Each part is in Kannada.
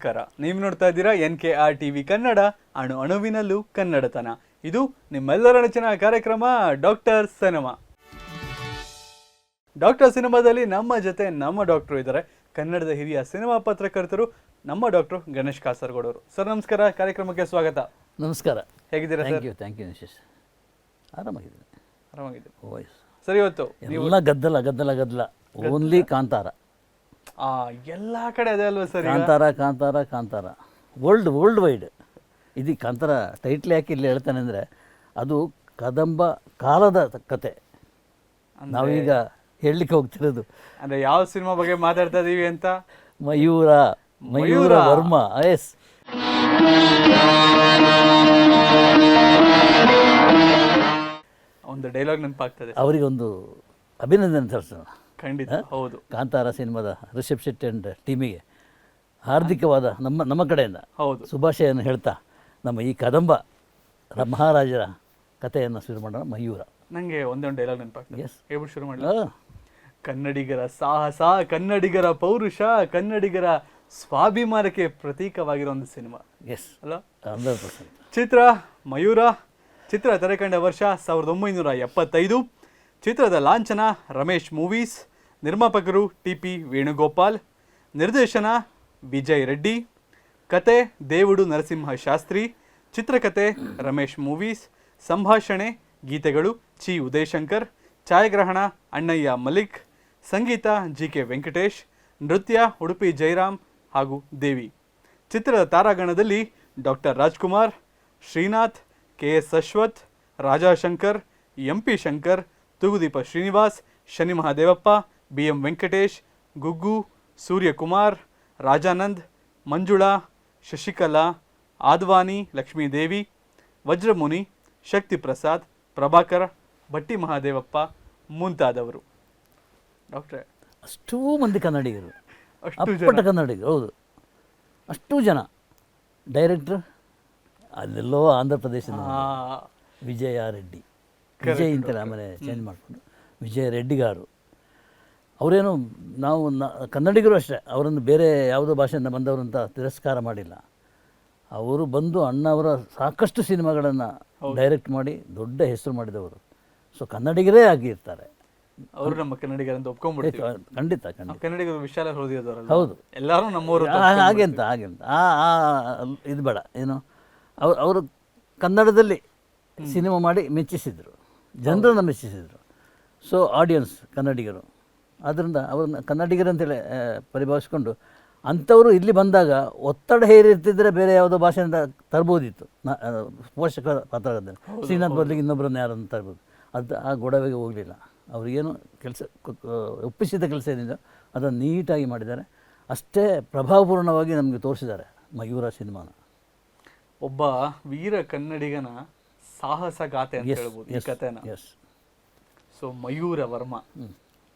ನಮಸ್ಕಾರ. ನೀವು ನೋಡ್ತಾ ಇದ್ದೀರಾ N K R TV Kannada ಅಣು ಅಣುವಿನಲ್ಲೂ ಕನ್ನಡತನ. ಇದು ನಿಮ್ಮೆಲ್ಲರ ನೆಚ್ಚಿನ ಕಾರ್ಯಕ್ರಮ ಡಾಕ್ಟರ್ ಸಿನಿಮಾ. ಡಾಕ್ಟರ್ ಸಿನಿಮಾದಲ್ಲಿ ನಮ್ಮ ಜೊತೆ ನಮ್ಮ ಡಾಕ್ಟರ್ ಇದ್ದಾರೆ. ಕನ್ನಡದ ಹಿರಿಯ ಸಿನಿಮಾ ಪತ್ರಕರ್ತರು ನಮ್ಮ ಡಾಕ್ಟರ್ ಗಣೇಶ್ ಕಾಸರಗೋಡ್ ಅವರು ಸರ್ ನಮಸ್ಕಾರ. ಕಾರ್ಯಕ್ರಮಕ್ಕೆ ಸ್ವಾಗತ. ನಮಸ್ಕಾರ. ಹೇಗಿದ್ದೀರಾ thank sir you thank you Nishesh ಆರಾಮಾಗಿದ್ದೀನಿ. ಆರಾಮಾಗಿದ್ದೀನಿ ಸರಿ ಇವತ್ತು ಎಲ್ಲ ಗದ್ದಲ ಗದ್ದಲ ಗದ್ದಲ. ಓನ್ಲಿ ಕಾಂತಾರ. ಎಲ್ಲಾ ಕಡೆ ಅದೇ ಅಲ್ವಾ sir? Kantara Kantara Kantara. World world wide ಇದು ಕಾಂತಾರ ಟೈಟ್ಲ್ ಯಾಕೆ ಇಲ್ಲಿ ಹೇಳ್ತಾನೆ ಅಂದರೆ ಅದು ಕದಂಬ ಕಾಲದ ಕತೆ. ನಾವೀಗ ಹೇಳಲಿಕ್ಕೆ ಹೋಗ್ತಿರೋದು. ಅಂದರೆ ಯಾವ ಸಿನಿಮಾ ಬಗ್ಗೆ ಮಾತಾಡ್ತಾ ಇದೀವಿ ಅಂತ? ಮಯೂರ ಮಯೂರ. ವರ್ಮ. ಎಸ್ ಒಂದು ಡೈಲಾಗ್ ನೆನಪಾಗ್ತದೆ. ಅವರಿಗೊಂದು ಅಭಿನಂದನೆ ತರಿಸೋಣ. ಖಂಡಿತ ಹೌದು. ಕಾಂತಾರ ಸಿನಿಮಾದ ರಿಷಬ್ ಶೆಟ್ಟಿ ಅಂಡ್ ಟೀಮಿಗೆ ಹಾರ್ದಿಕವಾದ ನಮ್ಮ ನಮ್ಮ ಕಡೆಯಿಂದ ಹೌದು. ಶುಭಾಶಯನ್ನು ಹೇಳ್ತಾ ನಮ್ಮ ಈ ಕದಂಬ ರ- ಮಹಾರಾಜರ ಕಥೆಯನ್ನು ಶುರು ಮಾಡೋಣ ಮಯೂರ. ನನಗೆ ಒಂದೊಂದು ಡೈಲಾಗ್ ನೆನಪಾಗ್ತದೆ. ಎಸ್ ಹೇಳ್ಬಿಟ್ಟು ಶುರು ಮಾಡಿ ಕನ್ನಡಿಗರ ಸಾಹಸ ಕನ್ನಡಿಗರ ಪೌರುಷ ಕನ್ನಡಿಗರ ಸ್ವಾಭಿಮಾನಕ್ಕೆ ಪ್ರತೀಕವಾಗಿರೋ ಒಂದು ಸಿನಿಮಾ. ಎಸ್ ಅಲ್ಲ? Hundred percent. ಚಿತ್ರ ಮಯೂರ. ಚಿತ್ರ ತೆರೆಕಂಡ ವರ್ಷ ಸಾವಿರದ ಒಂಬೈನೂರ ಎಪ್ಪತ್ತೈದು. ಚಿತ್ರದ ಲಾಂಛನ ರಮೇಶ್ ಮೂವೀಸ್. ನಿರ್ಮಾಪಕರು ಟಿ ಪಿ ವೇಣುಗೋಪಾಲ್, ನಿರ್ದೇಶನ ವಿಜಯ್ ರೆಡ್ಡಿ, ಕತೆ ದೇವುಡು ನರಸಿಂಹ ಶಾಸ್ತ್ರಿ ಚಿತ್ರಕತೆ ರಮೇಶ್ ಮೂವೀಸ್, ಸಂಭಾಷಣೆ ಗೀತೆಗಳು ಚಿ. ಉದಯಶಂಕರ್, ಛಾಯಾಗ್ರಹಣ ಅಣ್ಣಯ್ಯ ಮಲಿಕ್ ಸಂಗೀತ ಜಿ ಕೆ ವೆಂಕಟೇಶ್, ನೃತ್ಯ ಉಡುಪಿ ಜಯರಾಮ್ ಹಾಗೂ ದೇವಿ. ಚಿತ್ರದ ತಾರಾಗಣದಲ್ಲಿ doctor Rajkumar, Srinath K S Ashwath Rajashankar M P Shankar, Thoogudeepa Srinivas, Shani Mahadevappa B M Venkatesh Guggu Suryakumar Rajanand Manjula Shashikala Advani Lakshmidevi Vajramuni Shakti Prasad Prabhakar Bhatti Mahadevappa ಮುಂತಾದವರು. ಡಾಕ್ಟ್ರೆ. ಅಷ್ಟೂ ಮಂದಿ ಕನ್ನಡಿಗರು. ಅಷ್ಟು ಕನ್ನಡಿಗರು ಹೌದು. ಅಷ್ಟೂ ಜನ. ಡೈರೆಕ್ಟ್ರ್ ಅಲ್ಲೆಲ್ಲೋ ಆಂಧ್ರ ಪ್ರದೇಶದ ಆ, ವಿಜಯ ರೆಡ್ಡಿ. ವಿಜಯ್ ಅಂತ ಆಮೇಲೆ ಚೇಂಜ್ ಮಾಡಿಕೊಂಡು. ವಿಜಯ ರೆಡ್ಡಿ ಗಾರು ಅವರೇನು ನಾವು ನ- ಕನ್ನಡಿಗರು ಅಷ್ಟೇ ಅವರನ್ನು ಬೇರೆ ಯಾವುದೋ ಭಾಷೆಯಿಂದ ಬಂದವರು ಅಂತ ತಿರಸ್ಕಾರ ಮಾಡಿಲ್ಲ. ಅವರು ಬಂದು ಅಣ್ಣವರ ಸಾಕಷ್ಟು ಸಿನಿಮಾಗಳನ್ನು ಡೈರೆಕ್ಟ್ ಮಾಡಿ ದೊಡ್ಡ ಹೆಸರು ಮಾಡಿದವರು. ಸೊ ಕನ್ನಡಿಗರೇ ಆಗಿರ್ತಾರೆ. ಅವರು ನಮ್ಮ ಕನ್ನಡಿಗರಂತ ಒಪ್ಕೊಂಡ್ಬಿಡ್ತೀವಿ. ಖಂಡಿತ ಖಂಡಿತ. ಕನ್ನಡಿಗರು ವಿಶಾಲ ಹೃದಯದವರಲ್ಲ. ಹೌದು. ಎಲ್ಲರೂ ನಮ್ಮವರು ಹಾಗೆಂತ ಹಾಗೆಂತ. ಹಾಗೆ ಅಂತ ಹಾಗೆ ಅಂತ ಆ ಆ ಇದು ಬೇಡ ಏನು ಅವ್ರು ಅವರು ಕನ್ನಡದಲ್ಲಿ ಸಿನಿಮಾ ಮಾಡಿ ಮೆಚ್ಚಿಸಿದರು. ಜನರನ್ನು ಮೆಚ್ಚಿಸಿದರು. ಸೊ ಆಡಿಯನ್ಸ್ ಕನ್ನಡಿಗರು. ಆದ್ದರಿಂದ ಅವ್ರನ್ನ ಕನ್ನಡಿಗರಂತೇಳಿ ಪರಿಭಾವಿಸ್ಕೊಂಡು ಅಂಥವರು ಇಲ್ಲಿ ಬಂದಾಗ ಒತ್ತಡ ಹೇರಿರ್ತಿದ್ರೆ ಬೇರೆ ಯಾವುದೋ ಭಾಷೆಯಿಂದ ತರ್ಬೋದಿತ್ತು. ನ ಪೋಷಕ ಪಾತ್ರದಲ್ಲಿ ಶ್ರೀನಾಥ್ ಬದಲಿಗೆ ಇನ್ನೊಬ್ಬರನ್ನ ಯಾರನ್ನು ತರ್ಬೋದು. ಅದು ಆ ಗೊಡವೆಗೆ ಹೋಗಲಿಲ್ಲ. ಅವ್ರಿಗೇನು ಕೆಲಸ ಒಪ್ಪಿಸಿದ ಕೆಲಸ ಏನಿದೆ ಅದನ್ನು ನೀಟಾಗಿ ಮಾಡಿದ್ದಾರೆ. ಅಷ್ಟೇ ಪ್ರಭಾವಪೂರ್ಣವಾಗಿ ನಮಗೆ ತೋರಿಸಿದ್ದಾರೆ ಮಯೂರ ಸಿನಿಮಾನ. ಒಬ್ಬ ವೀರ ಕನ್ನಡಿಗನ ಸಾಹಸ ಗಾಥೆ ಅಂತ ಹೇಳ್ಬೋದು ಈ ಕಥೆನ. Yes so Mayura Varma.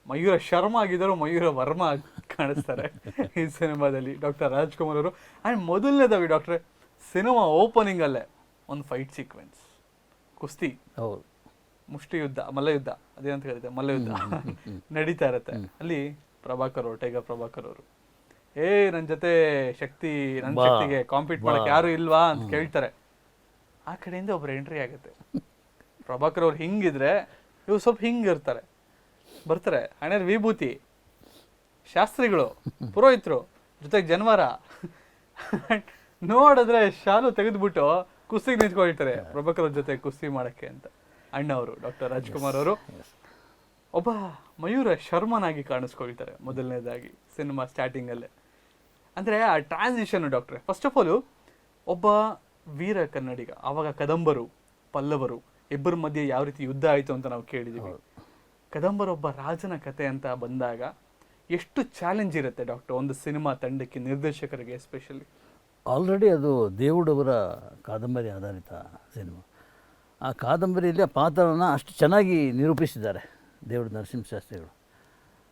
Mayura Sharma ಆಗಿದ್ದರು ಮಯೂರ ವರ್ಮ ಕಾಣಿಸ್ತಾರೆ ಈ ಸಿನಿಮಾದಲ್ಲಿ. ಡಾಕ್ಟರ್ ರಾಜ್ಕುಮಾರ್ ಅವರು. ಆ್ಯಂಡ್ ಮೊದಲನೇದಾಗಿ ಡಾಕ್ಟ್ರೆ ಸಿನಿಮಾ ಓಪನಿಂಗ್ ಅಲ್ಲೇ ಒಂದು ಫೈಟ್ ಸೀಕ್ವೆನ್ಸ್. ಕುಸ್ತಿ. ಹೌದು. ಮುಷ್ಟಿ ಯುದ್ಧ ಮಲ್ಲಯುದ್ಧ ಅದೇನಂತ ಹೇಳಿದೆ ಮಲ್ಲಯುದ್ಧ. ನಡೀತಾ ಇರುತ್ತೆ. ಅಲ್ಲಿ ಪ್ರಭಾಕರ್ ಅವರು ಟೈಗರ್ ಪ್ರಭಾಕರ್ ಅವರು ಏ ನನ್ನ ಜೊತೆ ಶಕ್ತಿ ನನ್ನ. ಶಕ್ತಿಗೆ ಕಾಂಪೀಟ್ ಮಾಡಕ್ಕೆ ಯಾರು ಇಲ್ವಾ? ಅಂತ ಕೇಳ್ತಾರೆ. ಆ ಕಡೆಯಿಂದ ಒಬ್ರು ಎಂಟ್ರಿ ಆಗುತ್ತೆ. ಪ್ರಭಾಕರ್ ಅವ್ರು ಹಿಂಗಿದ್ರೆ ಇವ್ರು ಸ್ವಲ್ಪ ಹಿಂಗ್ ಇರ್ತಾರೆ ಬರ್ತಾರೆ. ಹಣೆಯಲ್ಲಿ ವಿಭೂತಿ. ಶಾಸ್ತ್ರಿಗಳು ಪುರೋಹಿತರು ಜೊತೆಗೆ ಜನವಾರ. ನೋಡಿದ್ರೆ ಶಾಲು ತೆಗೆದ್ಬಿಟ್ಟು ಕುಸ್ತಿಗೆ ನಿಂತ್ಕೊಳ್ತಾರೆ ಪ್ರಭಾಕರ್ ಜೊತೆ ಕುಸ್ತಿ ಮಾಡೋಕ್ಕೆ ಅಂತ. ಅಣ್ಣವರು ಡಾಕ್ಟರ್ ರಾಜ್ಕುಮಾರ್ ಅವರು. ಒಬ್ಬ ಮಯೂರ ಶರ್ಮನಾಗಿ ಕಾಣಿಸ್ಕೊಳ್ತಾರೆ ಮೊದಲನೇದಾಗಿ ಸಿನಿಮಾ ಸ್ಟಾರ್ಟಿಂಗಲ್ಲೇ. ಅಂದರೆ ಅಂದ್ರೆ ಆ ಟ್ರಾನ್ಸಿಷನ್ ಡಾಕ್ಟ್ರೆ ಫಸ್ಟ್ ಆಫ್ ಆಲ್ ಒಬ್ಬ ವೀರ ಕನ್ನಡಿಗ ಆವಾಗ ಕದಂಬರು ಪಲ್ಲವರು ಇಬ್ಬರ ಮಧ್ಯೆ ಯಾವ ರೀತಿ ಯುದ್ಧ ಆಯಿತು ಅಂತ ನಾವು ಕೇಳಿದೀವಿ. ಕದಂಬರ ಒಬ್ಬ ರಾಜನ ಕತೆ ಅಂತ ಬಂದಾಗ ಎಷ್ಟು ಚಾಲೆಂಜ್ ಇರುತ್ತೆ ಡಾಕ್ಟರ್ ಒಂದು ಸಿನಿಮಾ ತಂಡಕ್ಕೆ ನಿರ್ದೇಶಕರಿಗೆ ಎಸ್ಪೆಷಲಿ ಆಲ್ರೆಡಿ ಅದು ದೇವುಡವರ ಕಾದಂಬರಿ ಆಧಾರಿತ ಸಿನಿಮಾ. ಆ ಕಾದಂಬರಿಯಲ್ಲಿ ಆ ಪಾತ್ರನ ಅಷ್ಟು ಚೆನ್ನಾಗಿ ನಿರೂಪಿಸಿದ್ದಾರೆ ದೇವುಡು ನರಸಿಂಹಶಾಸ್ತ್ರಿಗಳು.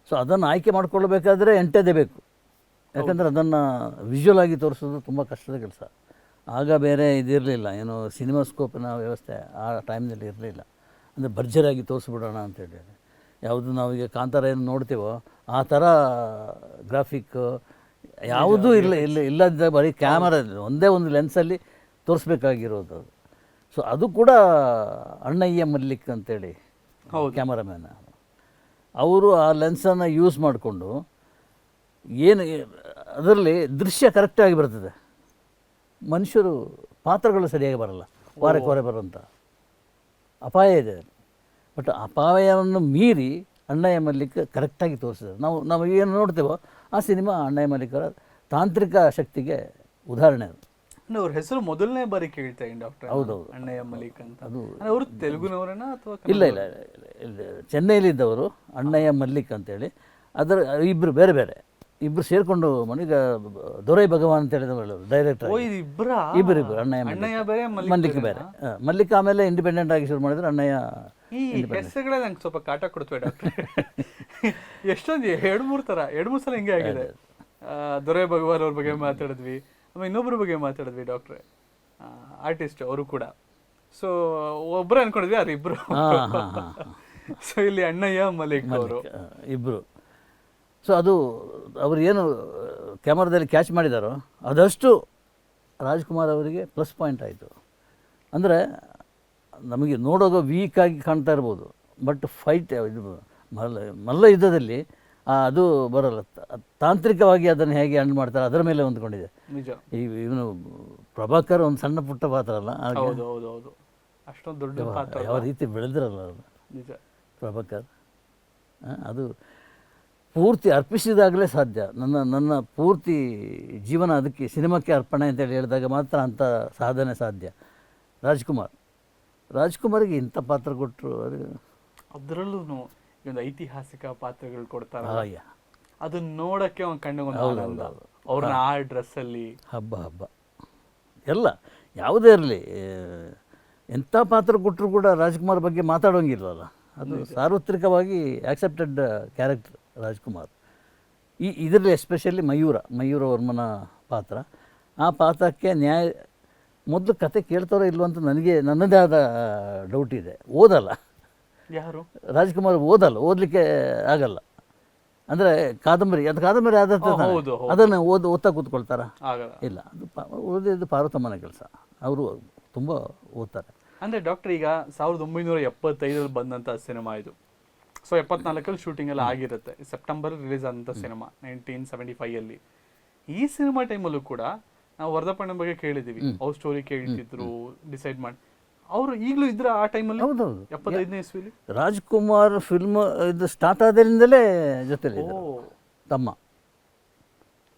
ಸೊ ಅದನ್ನು ಆಯ್ಕೆ ಮಾಡಿಕೊಳ್ಳಬೇಕಾದ್ರೆ ಎಂಟದೇ ಬೇಕು. ಯಾಕಂದರೆ ಅದನ್ನು ವಿಜುವಲ್ ಆಗಿ ತೋರಿಸೋದು ತುಂಬ ಕಷ್ಟದ ಕೆಲಸ. ಆಗ ಬೇರೆ ಇದಿರಲಿಲ್ಲ. ಏನು ಸಿನಿಮಾಸ್ಕೋಪಿನ ವ್ಯವಸ್ಥೆ ಆ ಟೈಮ್ನಲ್ಲಿ ಇರಲಿಲ್ಲ. ಅಂದರೆ ಭರ್ಜರಿಯಾಗಿ ತೋರಿಸ್ಬಿಡೋಣ ಅಂತೇಳಿ ಯಾವುದು ನಾವೀಗ ಕಾಂತಾರ ಏನು ನೋಡ್ತೀವೋ ಆ ಥರ ಗ್ರಾಫಿಕ್ ಯಾವುದೂ ಇಲ್ಲ ಇಲ್ಲ ಇಲ್ಲದ ಬರೀ ಕ್ಯಾಮರಾ ಒಂದೇ ಒಂದು ಲೆನ್ಸಲ್ಲಿ ತೋರಿಸ್ಬೇಕಾಗಿರೋದು ಅದು. ಸೊ ಅದು ಕೂಡ ಅಣ್ಣಯ್ಯ ಮಲ್ಲಿಕ್ ಅಂತೇಳಿ ಕ್ಯಾಮರಾಮ್ಯಾನ್ ಅವರು ಆ ಲೆನ್ಸನ್ನು ಯೂಸ್ ಮಾಡಿಕೊಂಡು ಏನು ಅದರಲ್ಲಿ ದೃಶ್ಯ ಕರೆಕ್ಟಾಗಿ ಬರ್ತದೆ. ಮನುಷ್ಯರು ಪಾತ್ರಗಳು ಸರಿಯಾಗಿ ಬರಲ್ಲ ವಾರಕ್ಕೆ ವಾರ ಬರುವಂಥ ಅಪಾಯ ಇದೆ. ಬಟ್ ಅಪಾಯವನ್ನು ಮೀರಿ ಅಣ್ಣಯ್ಯ ಮಲ್ಲಿಕ್ ಕರೆಕ್ಟಾಗಿ ತೋರಿಸಿದ್ರು ನಾವು ನಾವು ಏನು ನೋಡ್ತೇವೋ ಆ ಸಿನಿಮಾ ಅಣ್ಣಯ್ಯ ಮಲ್ಲಿಕರ ತಾಂತ್ರಿಕ ಶಕ್ತಿಗೆ ಉದಾಹರಣೆ ಅದು. ಅವ್ರ ಹೆಸರು ಮೊದಲನೇ ಬಾರಿ ಕೇಳ್ತಾ ಇದ್ದೀನಿ ಡಾಕ್ಟರ್ ಹೌದು ಅಣ್ಣಯ್ಯ ಮಲ್ಲಿಕ್ ಅಂತ. ಅದು ಅವರು ತೆಲುಗುನವರೇನ ಅಥವಾ ಇಲ್ಲ ಇಲ್ಲ ಚೆನ್ನೈಲಿದ್ದವರು ಅಣ್ಣಯ್ಯ ಮಲ್ಲಿಕ್ ಅಂತೇಳಿ. ಅದರ ಇಬ್ಬರು ಬೇರೆ ಬೇರೆ. ಇಬ್ಬರು ಸೇರಿಕೊಂಡು ಮನೀಗ ದೊರೈ ಭಗವಾನ್ ಅಂತ ಹೇಳಿದವರು ಡೈರೆಕ್ಟರ್ ಇಬ್ಬರ ಇಬ್ಬರು ಅಣ್ಣಯ್ಯ ಮಲ್ಲಿಕ್. ಬೇರೆ ಮಲ್ಲಿಕ್ ಆಮೇಲೆ ಇಂಡಿಪೆಂಡೆಂಟ್ ಆಗಿ ಶುರು ಮಾಡಿದ್ರು ಅಣ್ಣಯ್ಯ ಈ ಹೆಸರುಗಳೇ ನಂಗೆ ಸ್ವಲ್ಪ ಕಾಟ ಕೊಡ್ತವೆ ಡಾಕ್ಟರ್. ಎಷ್ಟೊಂದು ಎರಡು ಮೂರು ಥರ ಎರಡು ಮೂರು ಸಲ ಹಿಂಗೆ ಆಗಿದೆ. ದೊರೆ ಭಗವಾನ್ ಅವ್ರ ಬಗ್ಗೆ ಮಾತಾಡಿದ್ವಿ ಆಮೇಲೆ ಇನ್ನೊಬ್ಬರ ಬಗ್ಗೆ ಮಾತಾಡಿದ್ವಿ ಡಾಕ್ಟ್ರೆ. ಆರ್ಟಿಸ್ಟ್ ಅವರು ಕೂಡ. ಸೊ ಒಬ್ಬರು ಅನ್ಕೊಂಡಿದ್ವಿ ಅವ್ರು ಇಬ್ರು. ಸೊ ಇಲ್ಲಿ ಅಣ್ಣಯ್ಯ ಮಲಿಕ್ ಅವರು. ಇಬ್ಬರು ಸೊ ಅದು ಅವರು ಏನು ಕ್ಯಾಮರಾದಲ್ಲಿ ಕ್ಯಾಚ್ ಮಾಡಿದಾರೋ ಅದಷ್ಟು ರಾಜ್ಕುಮಾರ್ ಅವರಿಗೆ ಪ್ಲಸ್ ಪಾಯಿಂಟ್ ಆಯಿತು. ಅಂದರೆ ನಮಗೆ ನೋಡುವಾಗ ವೀಕಾಗಿ ಆಗಿ ಕಾಣ್ತಾ ಇರ್ಬೋದು. ಬಟ್ ಫೈಟ್ ಇದು ಮಲ್ಲ ಮಲ್ಲ ಯುದ್ಧದಲ್ಲಿ ಅದು ಬರಲ್ಲ. ತಾಂತ್ರಿಕವಾಗಿ ಅದನ್ನು ಹೇಗೆ ಹಣ್ಣು ಮಾಡ್ತಾರೆ ಅದರ ಮೇಲೆ ಹೊಂದ್ಕೊಂಡಿದೆ. ನಿಜ. ಈ ಇವನು ಪ್ರಭಾಕರ್ ಒಂದು ಸಣ್ಣ ಪುಟ್ಟ ಪಾತ್ರ ಅಲ್ಲ ಅಷ್ಟೊಂದು ದೊಡ್ಡ ಪಾತ್ರ ಯಾವ ರೀತಿ ಬೆಳೆದಿರಲ್ಲ ನಿಜ. ಪ್ರಭಾಕರ್. ಅದು ಪೂರ್ತಿ ಅರ್ಪಿಸಿದಾಗಲೇ ಸಾಧ್ಯ. ನನ್ನ ನನ್ನ ಪೂರ್ತಿ ಜೀವನ ಅದಕ್ಕೆ ಸಿನಿಮಾಕ್ಕೆ ಅರ್ಪಣೆ ಅಂತೇಳಿ ಹೇಳಿದಾಗ ಮಾತ್ರ ಅಂಥ ಸಾಧನೆ ಸಾಧ್ಯ. ರಾಜ್ಕುಮಾರ್. ರಾಜ್ಕುಮಾರ್ಗೆ ಇಂಥ ಪಾತ್ರ ಕೊಟ್ಟರು ಅದು. ಅದರಲ್ಲೂ ಒಂದು ಐತಿಹಾಸಿಕ ಪಾತ್ರಗಳು ಕೊಡ್ತಾರೆ ಅದನ್ನ ನೋಡಕ್ಕೆ ಒಂದು ಕಣ್ಣು ಆನಂದ. ಅವ್ರನ್ನ ಆ ಡ್ರೆಸ್ ಅಲ್ಲಿ ಹಬ್ಬ ಹಬ್ಬ. ಎಲ್ಲ ಯಾವುದೇ ಇರಲಿ ಎಂಥ ಪಾತ್ರ ಕೊಟ್ಟರು ಕೂಡ ರಾಜ್ಕುಮಾರ್ ಬಗ್ಗೆ ಮಾತಾಡೋಂಗಿಲ್ಲಲ್ಲ ಅದು ಸಾರ್ವತ್ರಿಕವಾಗಿ ಆಕ್ಸೆಪ್ಟೆಡ್ ಕ್ಯಾರೆಕ್ಟರ್ ರಾಜ್ಕುಮಾರ್. ಈ ಇದರಲ್ಲಿ ಎಸ್ಪೆಷಲಿ ಮಯೂರ ಮಯೂರ ವರ್ಮನ ಪಾತ್ರ. ಆ ಪಾತ್ರಕ್ಕೆ ನ್ಯಾಯ ಮೊದಲು ಕತೆ ಕೇಳ್ತಾರೋ ಇಲ್ವೋ ಅಂತ ನನಗೆ ನನ್ನದೇ ಆದ ಡೌಟ್ ಇದೆ. ಓದಲ್ಲ. ಯಾರು? ರಾಜ್ಕುಮಾರ್ ಓದಲ್ಲ ಓದಲಿಕ್ಕೆ ಆಗಲ್ಲ. ಅಂದರೆ ಕಾದಂಬರಿ ಅದು ಕಾದಂಬರಿ ಆದ. ಅದನ್ನು ಓದ್ ಓದ್ತಾ ಕೂತ್ಕೊಳ್ತಾರ? ಆಗಲ್ಲ. ಇಲ್ಲ ಅದು ಓದಿದ್ದು ಪಾರ್ವತಮ್ಮನ ಕೆಲಸ. ಅವರು ತುಂಬ ಓದ್ತಾರೆ. ಅಂದರೆ ಡಾಕ್ಟರ್ ಈಗ ಸಾವಿರದ ಒಂಬೈನೂರ ಎಪ್ಪತ್ತೈದರಲ್ಲಿ ಬಂದಂಥ ಸಿನಿಮಾ ಇದು. ಸೊ ಎಪ್ಪತ್ನಾಲ್ಕಲ್ಲಿ ಶೂಟಿಂಗ್ ಎಲ್ಲ ಆಗಿರುತ್ತೆ. ಸೆಪ್ಟೆಂಬರ್ ರಿಲೀಸ್ ಆದಂಥ ಸಿನಿಮಾ ನೈನ್ಟೀನ್ ಸೆವೆಂಟಿ ಫೈವಲ್ಲಿ ಈ ಸಿನಿಮಾ ಟೈಮಲ್ಲೂ ಕೂಡ ನಾವು ವರ್ಧಪಣ್ಣ ಬಗ್ಗೆ ಕೇಳಿದೀವಿ ಅವ್ರ ಸ್ಟೋರಿ ಕೇಳ್ತಿದ್ರು ಡಿಸೈಡ್ ಮಾಡಿ ಅವರು ಈಗಲೂ ಇದ್ರ ಆ ಟೈಮಲ್ಲಿ ಹೌದೌದು. ಎಪ್ಪತ್ತೈದನೇ ಇಸ್ವಿಲಿ? ರಾಜ್ಕುಮಾರ್ ಫಿಲ್ಮ್ ಇದು ಸ್ಟಾರ್ಟ್ ಆದ್ರಿಂದಲೇ ಜೊತೆಲಿ ತಮ್ಮ.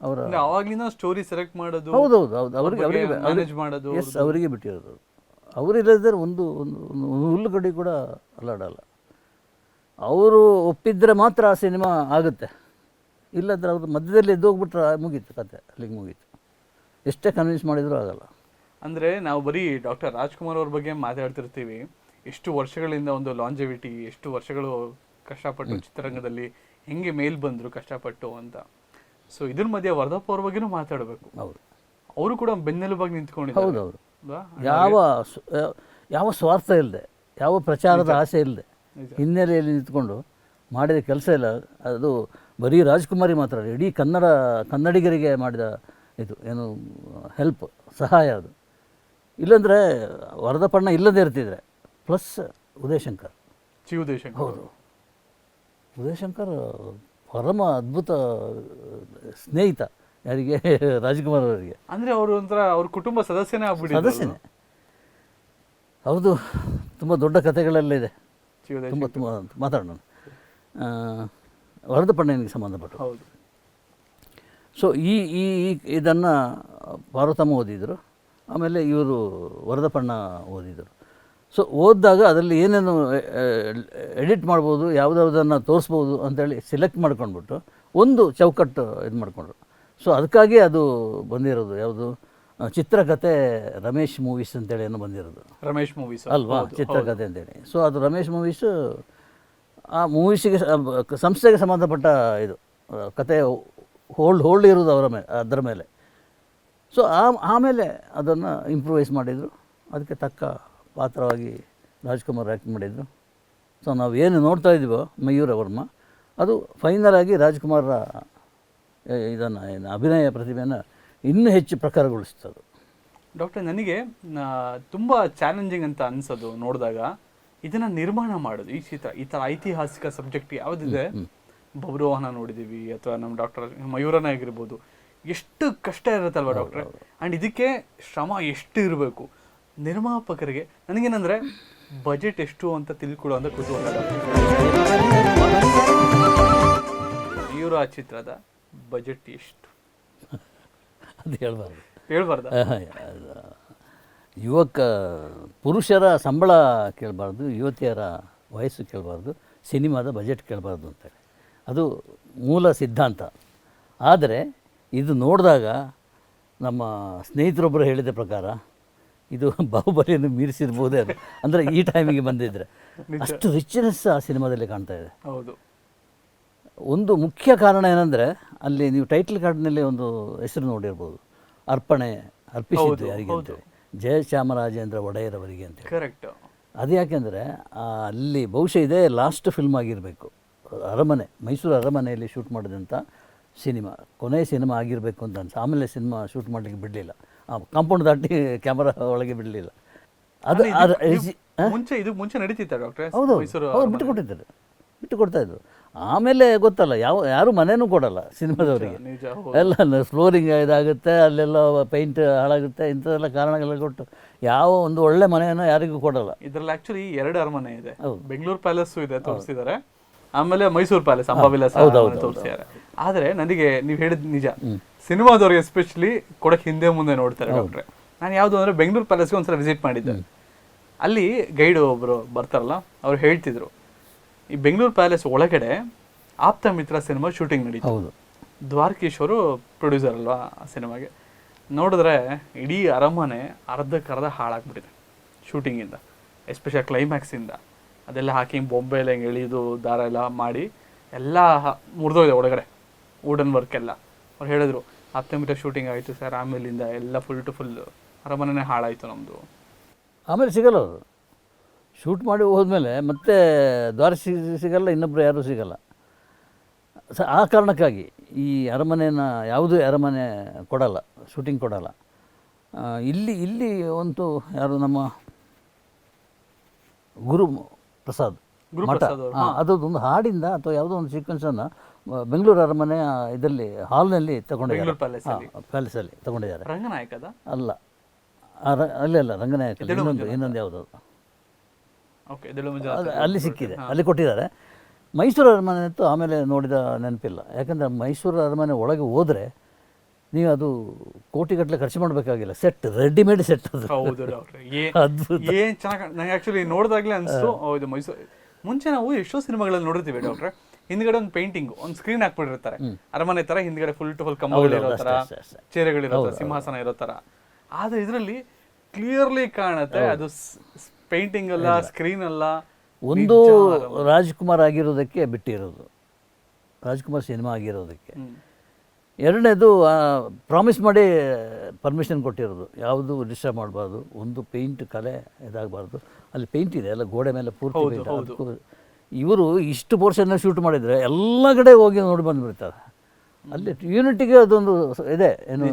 ಅವರ ಅವಾಗ್ಲಿಂದ ಸ್ಟೋರಿ ಸೆಲೆಕ್ಟ್ ಮಾಡೋದು ಹೌದೌದು ಹೌದು. ಅವ್ರಿಗೆ ಅವರಿಗೆ ಮ್ಯಾನೇಜ್ ಮಾಡೋದು ಎಸ್ ಅವರಿಗೆ ಬಿಟ್ಟಿರೋದು. ಅವರಿಲ್ಲದ್ರೆ ಒಂದು ಒಂದು ಹುಲ್ಲುಗಡ್ಡಿ ಕೂಡ ಅಲ್ಲಾಡಲ್ಲ. ಅವರು ಒಪ್ಪಿದ್ರೆ ಮಾತ್ರ ಆ ಸಿನಿಮಾ ಆಗುತ್ತೆ. ಇಲ್ಲದ್ರೆ ಅವ್ರ ಮಧ್ಯದಲ್ಲಿ ಎದ್ದೋಗ್ಬಿಟ್ರೆ ಮುಗೀತು ಕತೆ ಅಲ್ಲಿಗೆ ಮುಗೀತು. ಎಷ್ಟೇ ಕನ್ವಿನ್ಸ್ ಮಾಡಿದರೂ ಆಗಲ್ಲ. ಅಂದ್ರೆ ನಾವು ಬರೀ ಡಾಕ್ಟರ್ ರಾಜ್ಕುಮಾರ್ ಅವ್ರ ಬಗ್ಗೆ ಮಾತಾಡ್ತಿರ್ತೀವಿ. ಎಷ್ಟು ವರ್ಷಗಳಿಂದ ಒಂದು ಲಾಂಜಿವಿಟಿ ಎಷ್ಟು ವರ್ಷಗಳು ಕಷ್ಟಪಟ್ಟು ಚಿತ್ರರಂಗದಲ್ಲಿ ಹೆಂಗೆ ಮೇಲ್ ಬಂದ್ರು ಕಷ್ಟಪಟ್ಟು ಅಂತ. ಸೊ ಇದ್ರ ಮಧ್ಯೆ ವರ್ಧಪ್ಪ ಅವ್ರ ಬಗ್ಗೆನೂ ಮಾತಾಡಬೇಕು. ಹೌದು. ಅವರು ಕೂಡ ಬೆನ್ನೆಲುಬಾಗಿ ನಿಂತ್ಕೊಂಡಿದ್ದಾರೆ. ಹೌದು ಅವರು ಯಾವ ಯಾವ- ಸ್ವಾರ್ಥ ಇಲ್ಲದೆ ಯಾವ ಪ್ರಚಾರದ ಆಸೆ ಇಲ್ಲದೆ ಹಿನ್ನೆಲೆಯಲ್ಲಿ ನಿಂತ್ಕೊಂಡು ಮಾಡಿದ ಕೆಲಸ ಇಲ್ಲ. ಅದು ಬರೀ ರಾಜ್ಕುಮಾರಿ ಮಾತ್ರ ಇಡೀ ಕನ್ನಡ ಕನ್ನಡಿಗರಿಗೆ ಮಾಡಿದ ಇದು ಏನು ಹೆಲ್ಪ್ ಸಹಾಯ ಅದು. ಇಲ್ಲಾಂದರೆ ವರದಪಣ್ಣ ಇಲ್ಲದೇ ಇರ್ತಿದ್ರೆ ಪ್ಲಸ್ ಉದಯಶಂಕರ್ ಚಿ ಉದಯಶಂಕರ್ ಹೌದು. ಉದಯಶಂಕರ್ ಪರಮ ಅದ್ಭುತ ಸ್ನೇಹಿತ ಯಾರಿಗೆ ರಾಜ್ಕುಮಾರ್ ಅವರಿಗೆ. ಅಂದರೆ ಅವರು ಒಂಥರ ಅವ್ರ ಕುಟುಂಬ ಸದಸ್ಯನೇ ಆಗ್ಬಿಟ್ಟು ಸದಸ್ಯನೇ. ಹೌದು ತುಂಬ ದೊಡ್ಡ ಕಥೆಗಳೆಲ್ಲ ಇದೆ. ಜೀವ ದೇಶ ತುಂಬ ತುಂಬ ಮಾತಾಡೋಣ. ವರದಪಣ್ಣನಿಗೆ ಸಂಬಂಧಪಟ್ಟು ಹೌದು. ಸೊ ಈ ಈ ಇದನ್ನು ಪಾರ್ವತಮ್ಮ ಓದಿದರು. ಆಮೇಲೆ ಇವರು ವರದಪಣ್ಣ ಓದಿದರು. ಸೊ ಓದಿದಾಗ ಅದರಲ್ಲಿ ಏನೇನು ಎಡಿಟ್ ಮಾಡ್ಬೋದು ಯಾವುದ್ಯಾವುದನ್ನು ತೋರಿಸ್ಬೋದು ಅಂತೇಳಿ ಸೆಲೆಕ್ಟ್ ಮಾಡ್ಕೊಂಡ್ಬಿಟ್ಟು ಒಂದು ಚೌಕಟ್ಟು ಇದು ಮಾಡಿಕೊಂಡ್ರು. ಸೊ ಅದಕ್ಕಾಗಿ ಅದು ಬಂದಿರೋದು. ಯಾವುದು? ಚಿತ್ರಕತೆ ಚಿತ್ರಕಥೆ ರಮೇಶ್ ಮೂವೀಸ್ ಅಂತೇಳಿ ಏನೋ ಬಂದಿರೋದು. ರಮೇಶ್ ಮೂವೀಸ್ ಅಲ್ವಾ? ಚಿತ್ರಕಥೆ ಅಂತೇಳಿ. ಸೊ ಅದು ರಮೇಶ್ ಮೂವೀಸು ಆ ಮೂವೀಸಿಗೆ ಸಂಸ್ಥೆಗೆ ಸಂಬಂಧಪಟ್ಟ ಇದು ಕತೆ ಹೋಲ್ಡ್ ಹೋಲ್ಡ್ ಇರೋದು ಅವರ ಮೇಲೆ ಅದರ ಮೇಲೆ. ಸೊ ಆ ಆಮೇಲೆ ಅದನ್ನು ಇಂಪ್ರೂವೈಸ್ ಮಾಡಿದರು. ಅದಕ್ಕೆ ತಕ್ಕ ಪಾತ್ರವಾಗಿ ರಾಜ್ಕುಮಾರ್ ಆ್ಯಕ್ಟ್ ಮಾಡಿದರು. ಸೊ ನಾವು ಏನು ನೋಡ್ತಾ ಇದ್ದೀವೋ ಮಯೂರ ವರ್ಮ ಅದು ಫೈನಲ್ ಆಗಿ ರಾಜ್ಕುಮಾರ ಇದನ್ನು ಏನು ಅಭಿನಯ ಪ್ರತಿಭೆಯನ್ನು ಇನ್ನೂ ಹೆಚ್ಚು ಪ್ರಖರಗೊಳಿಸ್ತದೆ. ಡಾಕ್ಟರ್ ನನಗೆ ತುಂಬ ತುಂಬಾ ಚಾಲೆಂಜಿಂಗ್ ಅಂತ ಅನಿಸೋದು ನೋಡಿದಾಗ ಇದನ್ನು ನಿರ್ಮಾಣ ಮಾಡೋದು ಈ ಚಿತ್ರ ಈ ಥರ ಐತಿಹಾಸಿಕ ಸಬ್ಜೆಕ್ಟ್ ಯಾವ್ದಿದೆ? ಬಬ್ರುವಾಹನ ನೋಡಿದ್ದೀವಿ ಅಥವಾ ನಮ್ಮ ಡಾಕ್ಟರ್ ಮಯೂರನ ಆಗಿರ್ಬೋದು. ಎಷ್ಟು ಕಷ್ಟ ಇರುತ್ತಲ್ವ ಡಾಕ್ಟ್ರೆ ಆ್ಯಂಡ್ ಇದಕ್ಕೆ ಶ್ರಮ ಎಷ್ಟು ಇರಬೇಕು? ನಿರ್ಮಾಪಕರಿಗೆ ನನಗೇನಂದರೆ ಬಜೆಟ್ ಎಷ್ಟು ಅಂತ ತಿಳ್ಕೊಳ್ಳೋ ಅಂತ ಕುತೂಹಲ ಮಯೂರ ಚಿತ್ರದ ಬಜೆಟ್ ಎಷ್ಟು? ಅದು ಹೇಳ್ಬಾರ್ದು. ಹೇಳ್ಬಾರ್ದು? ಯುವಕ ಪುರುಷರ ಸಂಬಳ ಕೇಳಬಾರ್ದು ಯುವತಿಯರ ವಯಸ್ಸು ಕೇಳಬಾರ್ದು ಸಿನಿಮಾದ ಬಜೆಟ್ ಕೇಳಬಾರ್ದು ಅಂತೇಳಿ ಅದು ಮೂಲ ಸಿದ್ಧಾಂತ. ಆದರೆ ಇದು ನೋಡಿದಾಗ ನಮ್ಮ ಸ್ನೇಹಿತರೊಬ್ಬರು ಹೇಳಿದ ಪ್ರಕಾರ ಇದು ಬಾಹುಬಲಿಯನ್ನು ಮೀರಿಸಿರ್ಬೋದೇ ಅದು. ಅಂದರೆ ಈ ಟೈಮಿಗೆ ಬಂದಿದ್ದರೆ ಅಷ್ಟು ರಿಚ್ನೆಸ್ ಆ ಸಿನಿಮಾದಲ್ಲಿ ಕಾಣ್ತಾ ಇದೆ. ಹೌದು. ಒಂದು ಮುಖ್ಯ ಕಾರಣ ಏನಂದರೆ ಅಲ್ಲಿ ನೀವು ಟೈಟಲ್ ಕಾರ್ಡ್ನಲ್ಲಿ ಒಂದು ಹೆಸರು ನೋಡಿರ್ಬೋದು. ಅರ್ಪಣೆ ಅರ್ಪಿಸಿದ್ದು ಯಾರಿಗೆ ಅಂತೇಳಿ ಒಡೆಯರ್ ಅವರಿಗೆ ಅಂತೇಳಿ ಕರೆಕ್ಟ್ ಅದು ಯಾಕೆಂದರೆ ಅಲ್ಲಿ ಬಹುಶಃ ಇದೇ ಲಾಸ್ಟ್ ಫಿಲ್ಮ್ ಆಗಿರಬೇಕು. ಅರಮನೆ ಮೈಸೂರು ಅರಮನೆಯಲ್ಲಿ ಶೂಟ್ ಮಾಡಿದಂಥ ಸಿನಿಮಾ. ಕೊನೆಯ ಸಿನಿಮಾ ಆಗಿರಬೇಕು ಅಂತ ಅನ್ಸ ಆಮೇಲೆ ಸಿನಿಮಾ ಶೂಟ್ ಮಾಡಲಿಕ್ಕೆ ಬಿಡಲಿಲ್ಲ. ಕಾಂಪೌಂಡ್ ದಾಟಿ ಕ್ಯಾಮರಾ ಒಳಗೆ ಬಿಡಲಿಲ್ಲ. ಅದು ಮುಂಚೆ ಇದು ಮುಂಚೆ ನಡೀತಿತ್ತ ಡಾಕ್ಟ್ರೆ? ಹೌದು ಮೈಸೂರು ಹೌದು ಬಿಟ್ಟು ಕೊಟ್ಟಿದ್ದಾರೆ ಬಿಟ್ಟು ಕೊಡ್ತಾ ಇದ್ರು ಆಮೇಲೆ ಗೊತ್ತಲ್ಲ ಯಾವ ಯಾರು ಮನೇನೂ ಕೊಡಲ್ಲ ಸಿನಿಮಾದವರಿಗೆ. ಎಲ್ಲ ಫ್ಲೋರಿಂಗ್ ಇದಾಗುತ್ತೆ ಅಲ್ಲೆಲ್ಲ ಪೈಂಟ್ ಹಾಳಾಗುತ್ತೆ ಇಂಥದೆಲ್ಲ ಕಾರಣಗಳೆಲ್ಲ ಕೊಟ್ಟು ಯಾವ ಒಂದು ಒಳ್ಳೆ ಮನೆಯನ್ನು ಯಾರಿಗೂ ಕೊಡಲ್ಲ. ಇದರಲ್ಲಿ ಆ್ಯಕ್ಚುಲಿ ಎರಡು ಅರಮನೆ ಇದೆ. ಬೆಂಗಳೂರು ಪ್ಯಾಲೇಸು ಇದೆ ತೋರಿಸಿದ್ದಾರೆ ಆಮೇಲೆ ಮೈಸೂರು ಪ್ಯಾಲೇಸ್ ಅಂಬಾವಿಲಾಸ ತೋರಿಸಿದ್ದಾರೆ ಆದ್ರೆ ನನಗೆ ನೀವು ಹೇಳಿದ ನಿಜ. ಸಿನಿಮಾದವ್ರಿಗೆ ಎಸ್ಪೆಷಲಿ ಕೊಡಕ್ ಹಿಂದೆ ಮುಂದೆ ನೋಡ್ತಾರೆ ಡಾಕ್ಟ್ರೆ ನಾನು ಯಾವ್ದು ಅಂದ್ರೆ ಬೆಂಗಳೂರು ಪ್ಯಾಲೇಸ್ಗೆ ಒಂದ್ಸಲ ವಿಸಿಟ್ ಮಾಡಿದ್ದೆ. ಅಲ್ಲಿ ಗೈಡ್ ಒಬ್ರು ಬರ್ತಾರಲ್ಲ ಅವ್ರು ಹೇಳ್ತಿದ್ರು ಈ ಬೆಂಗಳೂರು ಪ್ಯಾಲೇಸ್ ಒಳಗಡೆ ಆಪ್ತ ಮಿತ್ರ ಸಿನಿಮಾ ಶೂಟಿಂಗ್ ನಡೀತು. ಹೌದು. ದ್ವಾರಕೀಶ್ ಅವರು ಪ್ರೊಡ್ಯೂಸರ್ ಅಲ್ವಾ ಆ ಸಿನಿಮಾಗೆ ನೋಡಿದ್ರೆ ಇಡೀ ಅರಮನೆ ಅರ್ಧಕ್ಕರ್ಧ ಹಾಳಾಗ್ಬಿಟ್ಟಿದೆ ಶೂಟಿಂಗಿಂದ ಎಸ್ಪೆಷಲ್ ಕ್ಲೈಮ್ಯಾಕ್ಸಿಂದ ಅದೆಲ್ಲ ಹಾಕಿ ಬೊಂಬೆ ಎಲ್ಲ ಹಿಂಗೆ ಎಳೆಯೋದು ದಾರ ಎಲ್ಲ ಮಾಡಿ ಎಲ್ಲ ಮುರಿದೋಗಿದೆ ಒಳಗಡೆ ವುಡನ್ ವರ್ಕ್ ಎಲ್ಲ. ಅವ್ರು ಹೇಳಿದ್ರು ಹತ್ತು ಮೀಟರ್ ಶೂಟಿಂಗ್ ಆಯಿತು ಸರ್ ಆಮೇಲಿಂದ ಎಲ್ಲ ಫುಲ್ ಟು ಫುಲ್ ಅರಮನೆನೇ ಹಾಳಾಯಿತು ನಮ್ಮದು ಆಮೇಲೆ ಸಿಗಲ್ಲ ಅವರು ಶೂಟ್ ಮಾಡಿ ಹೋದ್ಮೇಲೆ ಮತ್ತೆ ದ್ವಾರ ಸಿಗಲ್ಲ ಇನ್ನೊಬ್ಬರು ಯಾರೂ ಸಿಗಲ್ಲ. ಸ, ಆ ಕಾರಣಕ್ಕಾಗಿ ಈ ಅರಮನೆನ ಯಾವುದೂ ಅರಮನೆ ಕೊಡಲ್ಲ ಶೂಟಿಂಗ್ ಕೊಡಲ್ಲ. ಇಲ್ಲಿ ಇಲ್ಲಿ ಒಂದು ಯಾರು ನಮ್ಮ ಗುರು ಪ್ರಸಾದ್. ಮಠ. ಹಾಂ ಅದೊಂದು ಹಾಡಿಂದ ಅಥವಾ ಯಾವುದೋ ಒಂದು ಸೀಕ್ವೆನ್ಸನ್ನು ಬೆಂಗಳೂರು ಅರಮನೆ ಇದರಲ್ಲಿ ಹಾಲ್ನಲ್ಲಿ ತಗೊಂಡಿದ್ದಾರೆ. ಬೆಂಗಳೂರು ಪ್ಯಾಲೇಸ್ ಅಲ್ಲಿ. ಪ್ಯಾಲೇಸಲ್ಲಿ ತಗೊಂಡಿದ್ದಾರೆ. ರಂಗನಾಯಕದ? ಅಲ್ಲ. ಅಲ್ಲ ಅಲ್ಲೇ ರಂಗನಾಯಕ ಇನ್ನೊಂದು ಇನ್ನೊಂದು ಯಾವುದು. ಅಲ್ಲಿ ಸಿಕ್ಕಿದೆ. ಅಲ್ಲಿ ಕೊಟ್ಟಿದ್ದಾರೆ. ಮೈಸೂರು ಅರಮನೆ ಅಂತೂ ಆಮೇಲೆ ನೋಡಿದ ನೆನಪಿಲ್ಲ. ಯಾಕಂದರೆ ಮೈಸೂರು ಅರಮನೆ ಒಳಗೆ ಹೋದರೆ ನೀವು ಅದು ಕೋಟಿಗಟ್ಟಲೆ ಖರ್ಚು ಮಾಡಬೇಕಾಗಿಲ್ಲ. ಸೆಟ್ ರೆಡಿಮೇಡ್ ಸೆಟ್ ಅದು. ಹೌದು ಅದ್ಭುತ. ಏನ್ ಚೆನ್ನಾಗಿ ನಂಗೆ ಆಕ್ಚುಲಿ ನೋಡಿದಾಗಲೇ ಅನಿಸ್ತು. ಹೌದು ಮೈಸೂರು ಮುಂಚೆ ನಾವು ಎಷ್ಟೋ ಸಿನಿಮಾಗಳಲ್ಲಿ ನೋಡಿರ್ತೀವಿ ಡಾಕ್ಟ್ರೆ. ಹಿಂದ್ಗಡೆ ಒಂದು ಪೇಂಟಿಂಗ್ ಒಂದು ಸ್ಕ್ರೀನ್ ಹಾಕ್ಬಿಟ್ಟಿರ್ತಾರೆ. ಅರಮನೆ ತರ ಹಿಂದ್ಗಡೆ ಫುಲ್ ಟು ಫುಲ್ ಇರೋ ತರ. ಚೇರೆಗಳಿರೋ ತರ ಸಿಂಹಾಸನ ಇರೋ ತರ. ಆದ್ರೆ ಇದರಲ್ಲಿ ಕ್ಲಿಯರ್ಲಿ ಕಾಣುತ್ತೆ ಅದು ಪೇಂಟಿಂಗ್ ಅಲ್ಲ ಸ್ಕ್ರೀನ್ ಅಲ್ಲ ಒಂದು ರಾಜ್ಕುಮಾರ್ ಆಗಿರೋದಕ್ಕೆ ಬಿಟ್ಟಿರೋದು. ರಾಜ್ಕುಮಾರ್ ಸಿನಿಮಾ ಆಗಿರೋದಕ್ಕೆ. ಎರಡನೇದು ಪ್ರಾಮಿಸ್ ಮಾಡಿ ಪರ್ಮಿಷನ್ ಕೊಟ್ಟಿರೋದು. ಯಾವುದು ರಿಜಿಸ್ಟರ್ ಮಾಡಬಾರ್ದು ಒಂದು ಪೇಂಟ್ ಕಲೆ ಇದಾಗಬಾರ್ದು. ಅಲ್ಲಿ ಪೇಂಟ್ ಇದೆ ಎಲ್ಲ ಗೋಡೆ ಮೇಲೆ ಪೂರ್ತಿ ಇವರು ಇಷ್ಟು ಪೋರ್ಷನ್ನ ಶೂಟ್ ಮಾಡಿದರೆ ಎಲ್ಲ ಕಡೆ ಹೋಗಿ ನೋಡಿ ಬಂದುಬಿಡ್ತಾರೆ. ಅಲ್ಲಿ ಯೂನಿಟಿಗೆ ಅದೊಂದು ಇದೆ ಏನು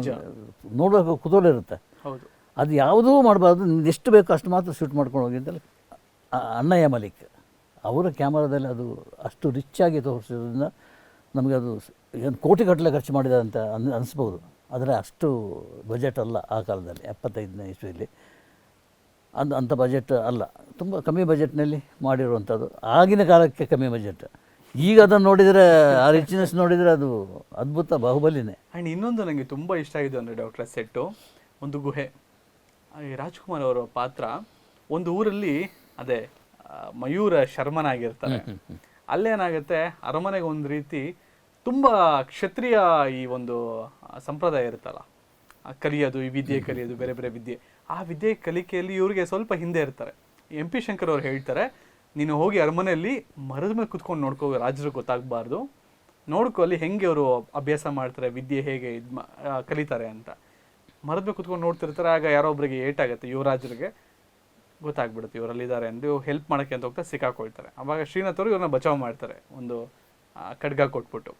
ನೋಡೋಕೆ ಕುತೂಹಲ ಇರುತ್ತೆ ಹೌದು. ಅದು ಯಾವುದೂ ಮಾಡಬಾರ್ದು ನಿಮ್ಗೆ ಎಷ್ಟು ಬೇಕೋ ಅಷ್ಟು ಮಾತ್ರ ಶೂಟ್ ಮಾಡ್ಕೊಂಡು ಹೋಗಿ ಅಂತೇಳಿ ಅಣ್ಣಯ್ಯ ಮಲಿಕ್ ಅವರ ಕ್ಯಾಮರಾದಲ್ಲಿ ಅದು ಅಷ್ಟು ರಿಚ್ ಆಗಿ ತೋರಿಸೋದ್ರಿಂದ ನಮಗೆ ಅದು ಏನು ಕೋಟಿಗಟ್ಟಲೆ ಖರ್ಚು ಮಾಡಿದೆ ಅಂತ ಅನ್ ಅನಿಸ್ಬೋದು. ಆದರೆ ಅಷ್ಟು ಬಜೆಟ್ ಅಲ್ಲ ಆ ಕಾಲದಲ್ಲಿ ಎಪ್ಪತ್ತೈದನೇ ಇಸ್ವಿಯಲ್ಲಿ ಅದು ಅಂಥ ಬಜೆಟ್ ಅಲ್ಲ. ತುಂಬ ಕಮ್ಮಿ ಬಜೆಟ್ನಲ್ಲಿ ಮಾಡಿರುವಂಥದ್ದು. ಆಗಿನ ಕಾಲಕ್ಕೆ ಕಮ್ಮಿ ಬಜೆಟ್ ಈಗ ಅದನ್ನು ನೋಡಿದರೆ ಆ ರಿಚ್ನೆಸ್ ನೋಡಿದರೆ ಅದು ಅದ್ಭುತ ಬಾಹುಬಲಿನೇ. ಆ್ಯಂಡ್ ಇನ್ನೊಂದು ನನಗೆ ತುಂಬ ಇಷ್ಟ ಆಗಿದೆ ಅಂದರೆ ಡಾಕ್ಟರ್ ಸೆಟ್ಟು ಒಂದು ಗುಹೆ. ರಾಜ್ಕುಮಾರ್ ಅವರ ಪಾತ್ರ ಒಂದು ಊರಲ್ಲಿ ಅದೇ ಮಯೂರ ಶರ್ಮನಾಗಿರ್ತಾರೆ. ಅಲ್ಲೇನಾಗುತ್ತೆ ಅರಮನೆಗೆ ಒಂದು ರೀತಿ ತುಂಬಾ ಕ್ಷತ್ರಿಯ ಈ ಒಂದು ಸಂಪ್ರದಾಯ ಇರುತ್ತಲ್ಲ. ಕಲಿಯೋದು ಈ ವಿದ್ಯೆ ಕಲಿಯೋದು ಬೇರೆ ಬೇರೆ ವಿದ್ಯೆ. ಆ ವಿದ್ಯೆ ಕಲಿಕೆಯಲ್ಲಿ ಇವ್ರಿಗೆ ಸ್ವಲ್ಪ ಹಿಂದೆ ಇರ್ತಾರೆ. ಎಂ ಪಿ ಶಂಕರ್ ಅವ್ರು ಹೇಳ್ತಾರೆ ನೀನು ಹೋಗಿ ಅರಮನೆಯಲ್ಲಿ ಮರದ ಮೇಲೆ ಕುತ್ಕೊಂಡು ನೋಡ್ಕೋ ರಾಜರು ಗೊತ್ತಾಗಬಾರ್ದು. ನೋಡ್ಕೊ ಅಲ್ಲಿ ಹೆಂಗೆ ಅವರು ಅಭ್ಯಾಸ ಮಾಡ್ತಾರೆ ವಿದ್ಯೆ ಹೇಗೆ ಇದು ಕಲಿತಾರೆ ಅಂತ. ಮರದ ಮೇಲೆ ಕುತ್ಕೊಂಡು ನೋಡ್ತಿರ್ತಾರೆ ಆಗ ಯಾರೊಬ್ಬರಿಗೆ ಏಟಾಗುತ್ತೆ ಯುವರಾಜರಿಗೆ ಗೊತ್ತಾಗ್ಬಿಡುತ್ತೆ ಇವರಲ್ಲಿದ್ದಾರೆ ಎಂದು ಹೆಲ್ಪ್ ಮಾಡೋಕ್ಕೆ ಅಂತ ಹೋಗ್ತಾ ಸಿಕ್ಕಾಕೊಳ್ತಾರೆ. ಅವಾಗ ಶ್ರೀನಾಥ್ ಅವರು ಇವ್ರನ್ನ ಬಚಾವ್ ಮಾಡ್ತಾರೆ ಒಂದು ಖಡ್ಗ ಕೊಟ್ಬಿಟ್ಟು.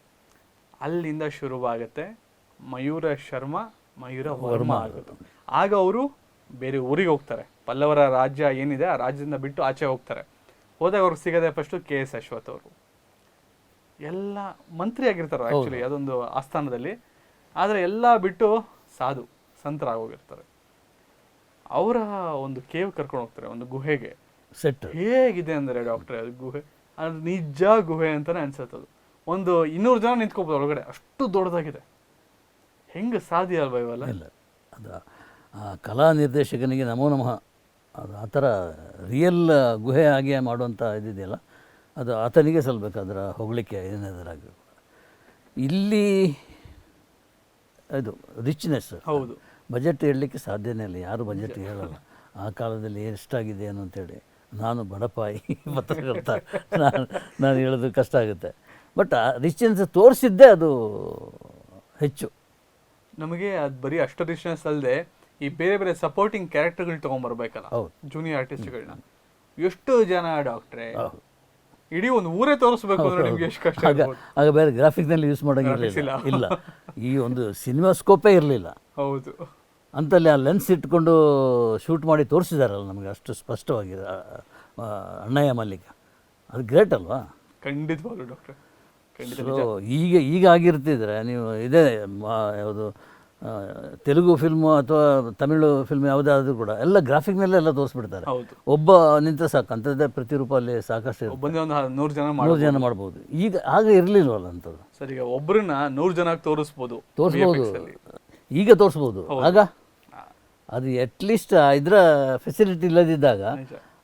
ಅಲ್ಲಿಂದ ಶುರುವಾಗುತ್ತೆ ಮಯೂರ ಶರ್ಮಾ ಮಯೂರ ವರ್ಮ ಆಗುತ್ತೆ. ಆಗ ಅವರು ಬೇರೆ ಊರಿಗೆ ಹೋಗ್ತಾರೆ. ಪಲ್ಲವರ ರಾಜ್ಯ ಏನಿದೆ ಆ ರಾಜ್ಯದಿಂದ ಬಿಟ್ಟು ಆಚೆ ಹೋಗ್ತಾರೆ. ಹೋದಾಗ ಅವ್ರಿಗೆ ಸಿಗದೆ ಫಸ್ಟು ಕೆ ಎಸ್ ಅಶ್ವಥ್ ಅವರು. ಎಲ್ಲ ಮಂತ್ರಿ ಆಗಿರ್ತಾರೆ ಆಕ್ಚುಲಿ ಅದೊಂದು ಆಸ್ಥಾನದಲ್ಲಿ. ಆದರೆ ಎಲ್ಲ ಬಿಟ್ಟು ಸಾಧು ಸಂತರಾಗೋಗಿರ್ತಾರೆ ಅವರ ಒಂದು ಕೇವ್ ಕರ್ಕೊಂಡು ಹೋಗ್ತಾರೆ ಒಂದು ಗುಹೆಗೆ. ಸೆಟ್ ಹೇಗಿದೆ ಅಂದರೆ ಡಾಕ್ಟ್ರೆ ಅದು ಗುಹೆ ಅದು ನಿಜ ಗುಹೆ ಅಂತಾನೆ ಅನ್ಸುತ್ತೆ ಅದು ಒಂದು ಇನ್ನೂರು ಜನ ನಿಂತ್ಕೋಬೋದು ಒಳಗಡೆ. ಅಷ್ಟು ದೊಡ್ಡದಾಗಿದೆ. ಹೆಂಗೆ ಸಾಧ್ಯ ಅಲ್ವಾ ಇವೆಲ್ಲ? ಇಲ್ಲ ಅದು ಆ ಕಲಾ ನಿರ್ದೇಶಕನಿಗೆ ನಮೋ ನಮಃ ಅದು ಆ ಥರ ರಿಯಲ್ ಗುಹೆ ಹಾಗೆ ಮಾಡುವಂಥ ಇದಿದೆಯಲ್ಲ ಅದು ಆತನಿಗೆ ಸಲ್ಲಬೇಕು ಅದರ ಹೊಗಳಿಕೆ ಏನಾದರಾಗಿ ಇಲ್ಲಿ ಇದು ರಿಚ್ನೆಸ್ ಹೌದು. ಬಜೆಟ್ ಹೇಳಲಿಕ್ಕೆ ಸಾಧ್ಯನೇ ಇಲ್ಲ ಯಾರು ಬಜೆಟ್ ಹೇಳಲ್ಲ. ಆ ಕಾಲದಲ್ಲಿ ಎಷ್ಟಾಗಿದೆ ಏನು ಅಂತೇಳಿ ನಾನು ಬಡಪಾಯಿ ಪತ್ರಕರ್ತ ನಾನು ನಾನು ಹೇಳೋದು ಕಷ್ಟ ಆಗುತ್ತೆ. ಬಟ್ ಆ ತೋರಿಸಿದ್ದೆ ಅದು ಹೆಚ್ಚು. ನಮಗೆ ಅದು ಬರೀ ಅಷ್ಟು ರಿಚ್ನೆಸ್ ಅಲ್ಲದೆ ಈ ಬೇರೆ ಬೇರೆ ಸಪೋರ್ಟಿಂಗ್ ಕ್ಯಾರೆಕ್ಟರ್ಗಳು ತೊಗೊಂಬರ್ಬೇಕಲ್ಲ ಹೌದು. ಜೂನಿಯರ್ ಆರ್ಟಿಸ್ಟ್ಗಳನ್ನ ಎಷ್ಟು ಜನ ಡಾಕ್ಟ್ರೆ. ಇಡೀ ಒಂದು ಊರೇ ತೋರಿಸ್ಬೇಕು ಅಂದ್ರೆ ನಿಮ್ಗೆ ಎಷ್ಟು ಕಷ್ಟ ಆಗ ಆಗ ಬೇರೆ ಗ್ರಾಫಿಕ್ನಲ್ಲಿ ಯೂಸ್ ಮಾಡೋಂಗಿರಲಿಲ್ಲ ಇಲ್ಲ. ಈ ಒಂದು ಸಿನಿಮಾ ಸ್ಕೋಪೇ ಇರಲಿಲ್ಲ. ಹೌದು. ಅಂತಲ್ಲಿ ಆ ಲೆನ್ಸ್ ಇಟ್ಕೊಂಡು ಶೂಟ್ ಮಾಡಿ ತೋರಿಸಿದಾರಲ್ಲ ನಮಗೆ ಅಷ್ಟು ಸ್ಪಷ್ಟವಾಗಿ ಅಣ್ಣಯ್ಯ ಮಲ್ಲಿಕ. ಅದು ಗ್ರೇಟ್ ಅಲ್ವಾ? ಖಂಡಿತವಾಗ್ಲು ಡಾಕ್ಟ್ರೆ ಸೊ ಈಗ ಈಗ ಆಗಿರ್ತಿದ್ರೆ ನೀವು ಇದೇ ಯಾವುದು ತೆಲುಗು ಫಿಲ್ಮು ಅಥವಾ ತಮಿಳು ಫಿಲ್ಮ್ ಯಾವುದಾದ್ರೂ ಕೂಡ ಎಲ್ಲ ಗ್ರಾಫಿಕ್ ಮೇಲೆ ಎಲ್ಲ ತೋರಿಸ್ಬಿಡ್ತಾರೆ. ಒಬ್ಬ ನಿಂತ ಸಾಕು ಅಂಥದ್ದೇ ಪ್ರತಿರೂಪ ಅಲ್ಲಿ ಸಾಕಷ್ಟು ನೂರು ಜನ ನೂರು ಜನ ಮಾಡ್ಬೋದು. ಈಗ ಆಗ ಇರಲಿಲ್ವಲ್ಲ ಅಂಥದ್ದು ಸರ್ ಈಗ ಒಬ್ಬರನ್ನ ನೂರು ಜನ ತೋರಿಸ್ಬೋದು ತೋರಿಸ್ಬೋದು. ಈಗ ತೋರಿಸ್ಬೋದು. ಆಗ? ಅದು ಅಟ್ಲೀಸ್ಟ್ ಇದರ ಫೆಸಿಲಿಟಿ ಇಲ್ಲದಿದ್ದಾಗ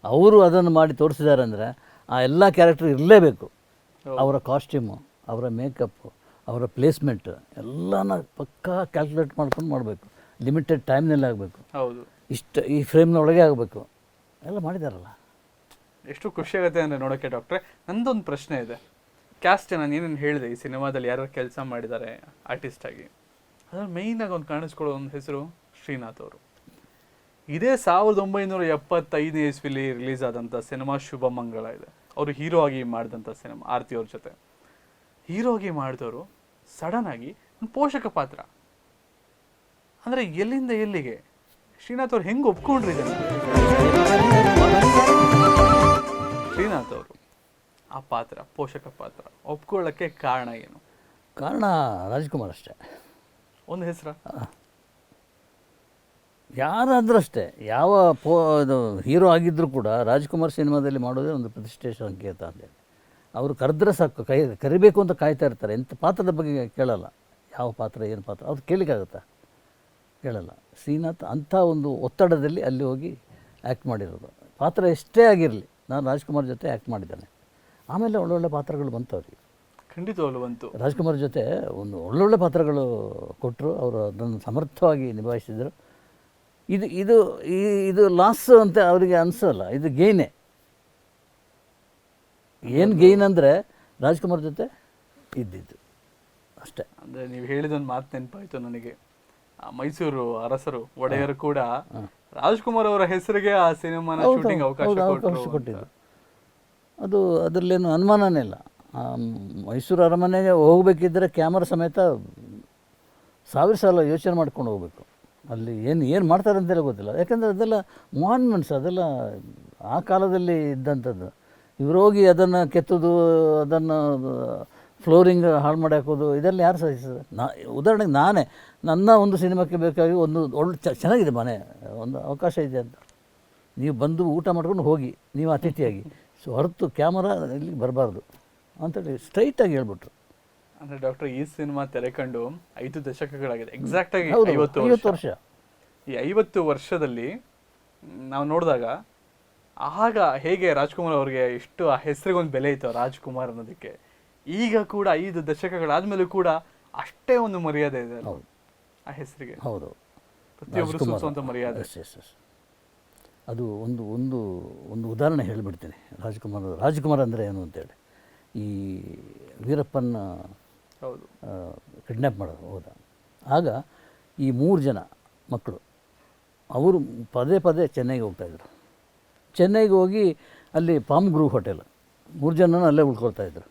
ಅವರು ಅದನ್ನು ಮಾಡಿ ತೋರಿಸಿದ್ದಾರೆ ಅಂದರೆ ಆ ಎಲ್ಲ ಕ್ಯಾರೆಕ್ಟರ್ ಇರಲೇಬೇಕು. ಅವರ ಕಾಸ್ಟ್ಯೂಮು ಅವರ ಮೇಕಪ್ಪು ಅವರ ಪ್ಲೇಸ್ಮೆಂಟ್ ಎಲ್ಲನ ಪಕ್ಕಾ ಕ್ಯಾಲ್ಕುಲೇಟ್ ಮಾಡ್ಕೊಂಡು ಮಾಡಬೇಕು. ಲಿಮಿಟೆಡ್ ಟೈಮ್ನಲ್ಲಿ ಆಗಬೇಕು. ಹೌದು. ಇಷ್ಟು ಈ ಫ್ರೇಮ್ನ ಒಳಗೆ ಆಗಬೇಕು. ಎಲ್ಲ ಮಾಡಿದಾರಲ್ಲ. ಎಷ್ಟು ಖುಷಿ ಆಗುತ್ತೆ ಅಂದರೆ ನೋಡೋಕ್ಕೆ ಡಾಕ್ಟ್ರೆ ನಂದೊಂದು ಪ್ರಶ್ನೆ ಇದೆ. ಕ್ಯಾಸ್ಟ್ ನಾನು ಏನೇನು ಹೇಳಿದೆ ಈ ಸಿನಿಮಾದಲ್ಲಿ ಯಾರು ಕೆಲಸ ಮಾಡಿದ್ದಾರೆ ಆರ್ಟಿಸ್ಟ್ ಆಗಿ? ಅದ್ರಲ್ಲಿ ಮೇಯ್ನ್ ಆಗಿ ಒಂದು ಕಾಣಿಸ್ಕೊಳ್ಳೋ ಒಂದು ಹೆಸರು ಶ್ರೀನಾಥ್ ಅವರು. ಇದೇ ಸಾವಿರದ ಒಂಬೈನೂರ ಎಪ್ಪತ್ತೈದನೇ ಇಸ್ವಿಲಿ ರಿಲೀಸ್ ಆದಂಥ ಸಿನಿಮಾ ಶುಭ ಮಂಗಳ ಇದೆ. ಅವರು ಹೀರೋ ಆಗಿ ಮಾಡಿದಂಥ ಸಿನಿಮಾ ಆರತಿ ಅವ್ರ ಜೊತೆ. ಹೀರೋ ಆಗಿ ಮಾಡಿದವರು ಸಡನ್ ಆಗಿ ಒಂದು ಪೋಷಕ ಪಾತ್ರ. ಅಂದರೆ ಎಲ್ಲಿಂದ ಎಲ್ಲಿಗೆ? ಶ್ರೀನಾಥ್ ಅವ್ರು ಹೆಂಗೆ ಒಪ್ಕೊಂಡ್ರಿ ಜನ ಶ್ರೀನಾಥ್ ಅವರು ಆ ಪಾತ್ರ ಪೋಷಕ ಪಾತ್ರ ಒಪ್ಕೊಳ್ಳೋಕ್ಕೆ ಕಾರಣ ಏನು? ಕಾರಣ ರಾಜ್ಕುಮಾರ್ ಅಷ್ಟೇ. ಒಂದು ಹೆಸರ? ಯಾರಾದರೂ ಅಷ್ಟೇ ಯಾವ ಪೋ ಇದು ಹೀರೋ ಆಗಿದ್ದರೂ ಕೂಡ ರಾಜ್ಕುಮಾರ್ ಸಿನಿಮಾದಲ್ಲಿ ಮಾಡೋದೇ ಒಂದು ಪ್ರತಿಷ್ಠೆ ಸಂಕೇತ ಅಂತೇಳಿ ಅವರು ಕರೆದ್ರೆ ಸಾಕು ಕೈ ಕರಿಬೇಕು ಅಂತ ಕಾಯ್ತಾ ಇರ್ತಾರೆ. ಎಂಥ ಪಾತ್ರದ ಬಗ್ಗೆ ಕೇಳಲ್ಲ. ಯಾವ ಪಾತ್ರ ಏನು ಪಾತ್ರ ಅವ್ರು ಕೇಳಲಿಕ್ಕಾಗುತ್ತಾ ಕೇಳಲ್ಲ. ಶ್ರೀನಾಥ್ ಅಂಥ ಒಂದು ಒತ್ತಡದಲ್ಲಿ ಅಲ್ಲಿ ಹೋಗಿ ಆ್ಯಕ್ಟ್ ಮಾಡಿರೋದು. ಪಾತ್ರ ಎಷ್ಟೇ ಆಗಿರಲಿ ನಾನು ರಾಜ್ಕುಮಾರ್ ಜೊತೆ ಆ್ಯಕ್ಟ್ ಮಾಡಿದ್ದಾನೆ. ಆಮೇಲೆ ಒಳ್ಳೊಳ್ಳೆ ಪಾತ್ರಗಳು ಬಂತು ಅವ್ರಿಗೆ ಖಂಡಿತವಾಗ್ಲು ಬಂತು. ರಾಜ್ಕುಮಾರ್ ಜೊತೆ ಒಂದು ಒಳ್ಳೊಳ್ಳೆ ಪಾತ್ರಗಳು ಕೊಟ್ಟರು ಅವರು ಅದನ್ನು ಸಮರ್ಥವಾಗಿ ನಿಭಾಯಿಸಿದರು. ಇದು ಇದು ಈ ಇದು ಲಾಸ್ ಅಂತ ಅವರಿಗೆ ಅನಿಸೋಲ್ಲ ಇದು ಗೇಯ್ನೇ ಏನು ಗೇಯ್ನ್ ಅಂದರೆ ರಾಜ್ಕುಮಾರ್ ಜೊತೆ ಇದ್ದಿದ್ದು ಅಷ್ಟೇ. ಅಂದ್ರೆ ನೀವು ಹೇಳಿದೊಂದು ಮಾತು ನೆನಪಾಯಿತು ನನಗೆ. ಆ ಮೈಸೂರು ಅರಸರು ಒಡೆಯರು ಕೂಡ ರಾಜ್ಕುಮಾರ್ ಅವರ ಹೆಸರಿಗೆ ಆ ಸಿನಿಮಾನ ಶೂಟಿಂಗ್ ಅವಕಾಶ ಕೊಟ್ಟಿದ್ದು. ಅದು ಅದರಲ್ಲೇನು ಅನುಮಾನನೇ ಇಲ್ಲ. ಮೈಸೂರು ಅರಮನೆಗೆ ಹೋಗಬೇಕಿದ್ದರೆ ಕ್ಯಾಮರಾ ಸಮೇತ ಸಾವಿರ ಸಲ ಯೋಚನೆ ಮಾಡ್ಕೊಂಡು ಹೋಗ್ಬೇಕು. ಅಲ್ಲಿ ಏನು ಏನು ಮಾಡ್ತಾರೆ ಅಂತೆಲ್ಲ ಗೊತ್ತಿಲ್ಲ. ಯಾಕಂದರೆ ಅದೆಲ್ಲ ಮಾನ್ಮೆಂಟ್ಸ್ ಅದೆಲ್ಲ ಆ ಕಾಲದಲ್ಲಿ ಇದ್ದಂಥದ್ದು. ಇವ್ರು ಹೋಗಿ ಅದನ್ನು ಕೆತ್ತೋದು, ಅದನ್ನು ಫ್ಲೋರಿಂಗ್ ಹಾಳು ಮಾಡಿ ಹಾಕೋದು, ಇದೆಲ್ಲ ಯಾರು ಸಹಿಸ್ತದೆ ನಾ, ಉದಾಹರಣೆಗೆ ನಾನೇ. ನನ್ನ ಒಂದು ಸಿನಿಮಾಕ್ಕೆ ಬೇಕಾಗಿ ಒಂದು ಒಳ್ಳೆ ಚೆನ್ನಾಗಿದೆ ಮನೆ. ಒಂದು ಅವಕಾಶ ಇದೆ ಅಂತ. ನೀವು ಬಂದು ಊಟ ಮಾಡ್ಕೊಂಡು ಹೋಗಿ. ನೀವು ಅತಿಥಿಯಾಗಿ. ಸೊ ಹೊರತು ಕ್ಯಾಮರಾ ಇಲ್ಲಿಗೆ ಬರಬಾರ್ದು. ಅಂತೇಳಿ ಸ್ಟ್ರೈಟಾಗಿ ಹೇಳ್ಬಿಟ್ರು. ಅಂದ್ರೆ ಡಾಕ್ಟರ್ ಈ ಸಿನಿಮಾ ತೆರೆಕಂಡು ಐದು ದಶಕಗಳಾಗಿದೆ. ಎಕ್ಸಾಕ್ಟ್ ಆಗಿ ಐವತ್ತು ವರ್ಷ. ಈ ಐವತ್ತು ವರ್ಷದಲ್ಲಿ ನಾವು ನೋಡಿದಾಗ ಆಗ ಹೇಗೆ ರಾಜ್ಕುಮಾರ್ ಅವ್ರಿಗೆ ಇಷ್ಟು ಆ ಹೆಸರಿಗೊಂದು ಬೆಲೆ ಇತ್ತು ರಾಜ್ಕುಮಾರ್ ಅನ್ನೋದಕ್ಕೆ. ಈಗ ಕೂಡ ಐದು ದಶಕಗಳಾದ್ಮೇಲೂ ಕೂಡ ಅಷ್ಟೇ ಒಂದು ಮರ್ಯಾದೆ ಇದೆ ಆ ಹೆಸರಿಗೆ. ಹೌದು. ಪ್ರತಿಯೊಬ್ಬರು ಮರ್ಯಾದೆ. ಅದು ಒಂದು ಒಂದು ಒಂದು ಉದಾಹರಣೆ ಹೇಳಿಬಿಡ್ತೀನಿ. ರಾಜ್ಕುಮಾರ್ ರಾಜ್ಕುಮಾರ್ ಅಂದರೆ ಏನು ಅಂತೇಳಿ. ಈ ವೀರಪ್ಪನ ಕಿಡ್ನ್ಯಾಪ್ ಮಾಡೋದು, ಹೋದ. ಆಗ ಈ ಮೂರು ಜನ ಮಕ್ಕಳು, ಅವರು ಪದೇ ಪದೇ ಚೆನ್ನೈಗೆ ಹೋಗ್ತಾಯಿದ್ರು ಚೆನ್ನೈಗೆ ಹೋಗಿ ಅಲ್ಲಿ ಪಾಮ್ ಗ್ರೂ ಹೋಟೆಲ್ ಮೂರು ಜನನ ಅಲ್ಲೇ ಉಳ್ಕೊಳ್ತಾಯಿದ್ರು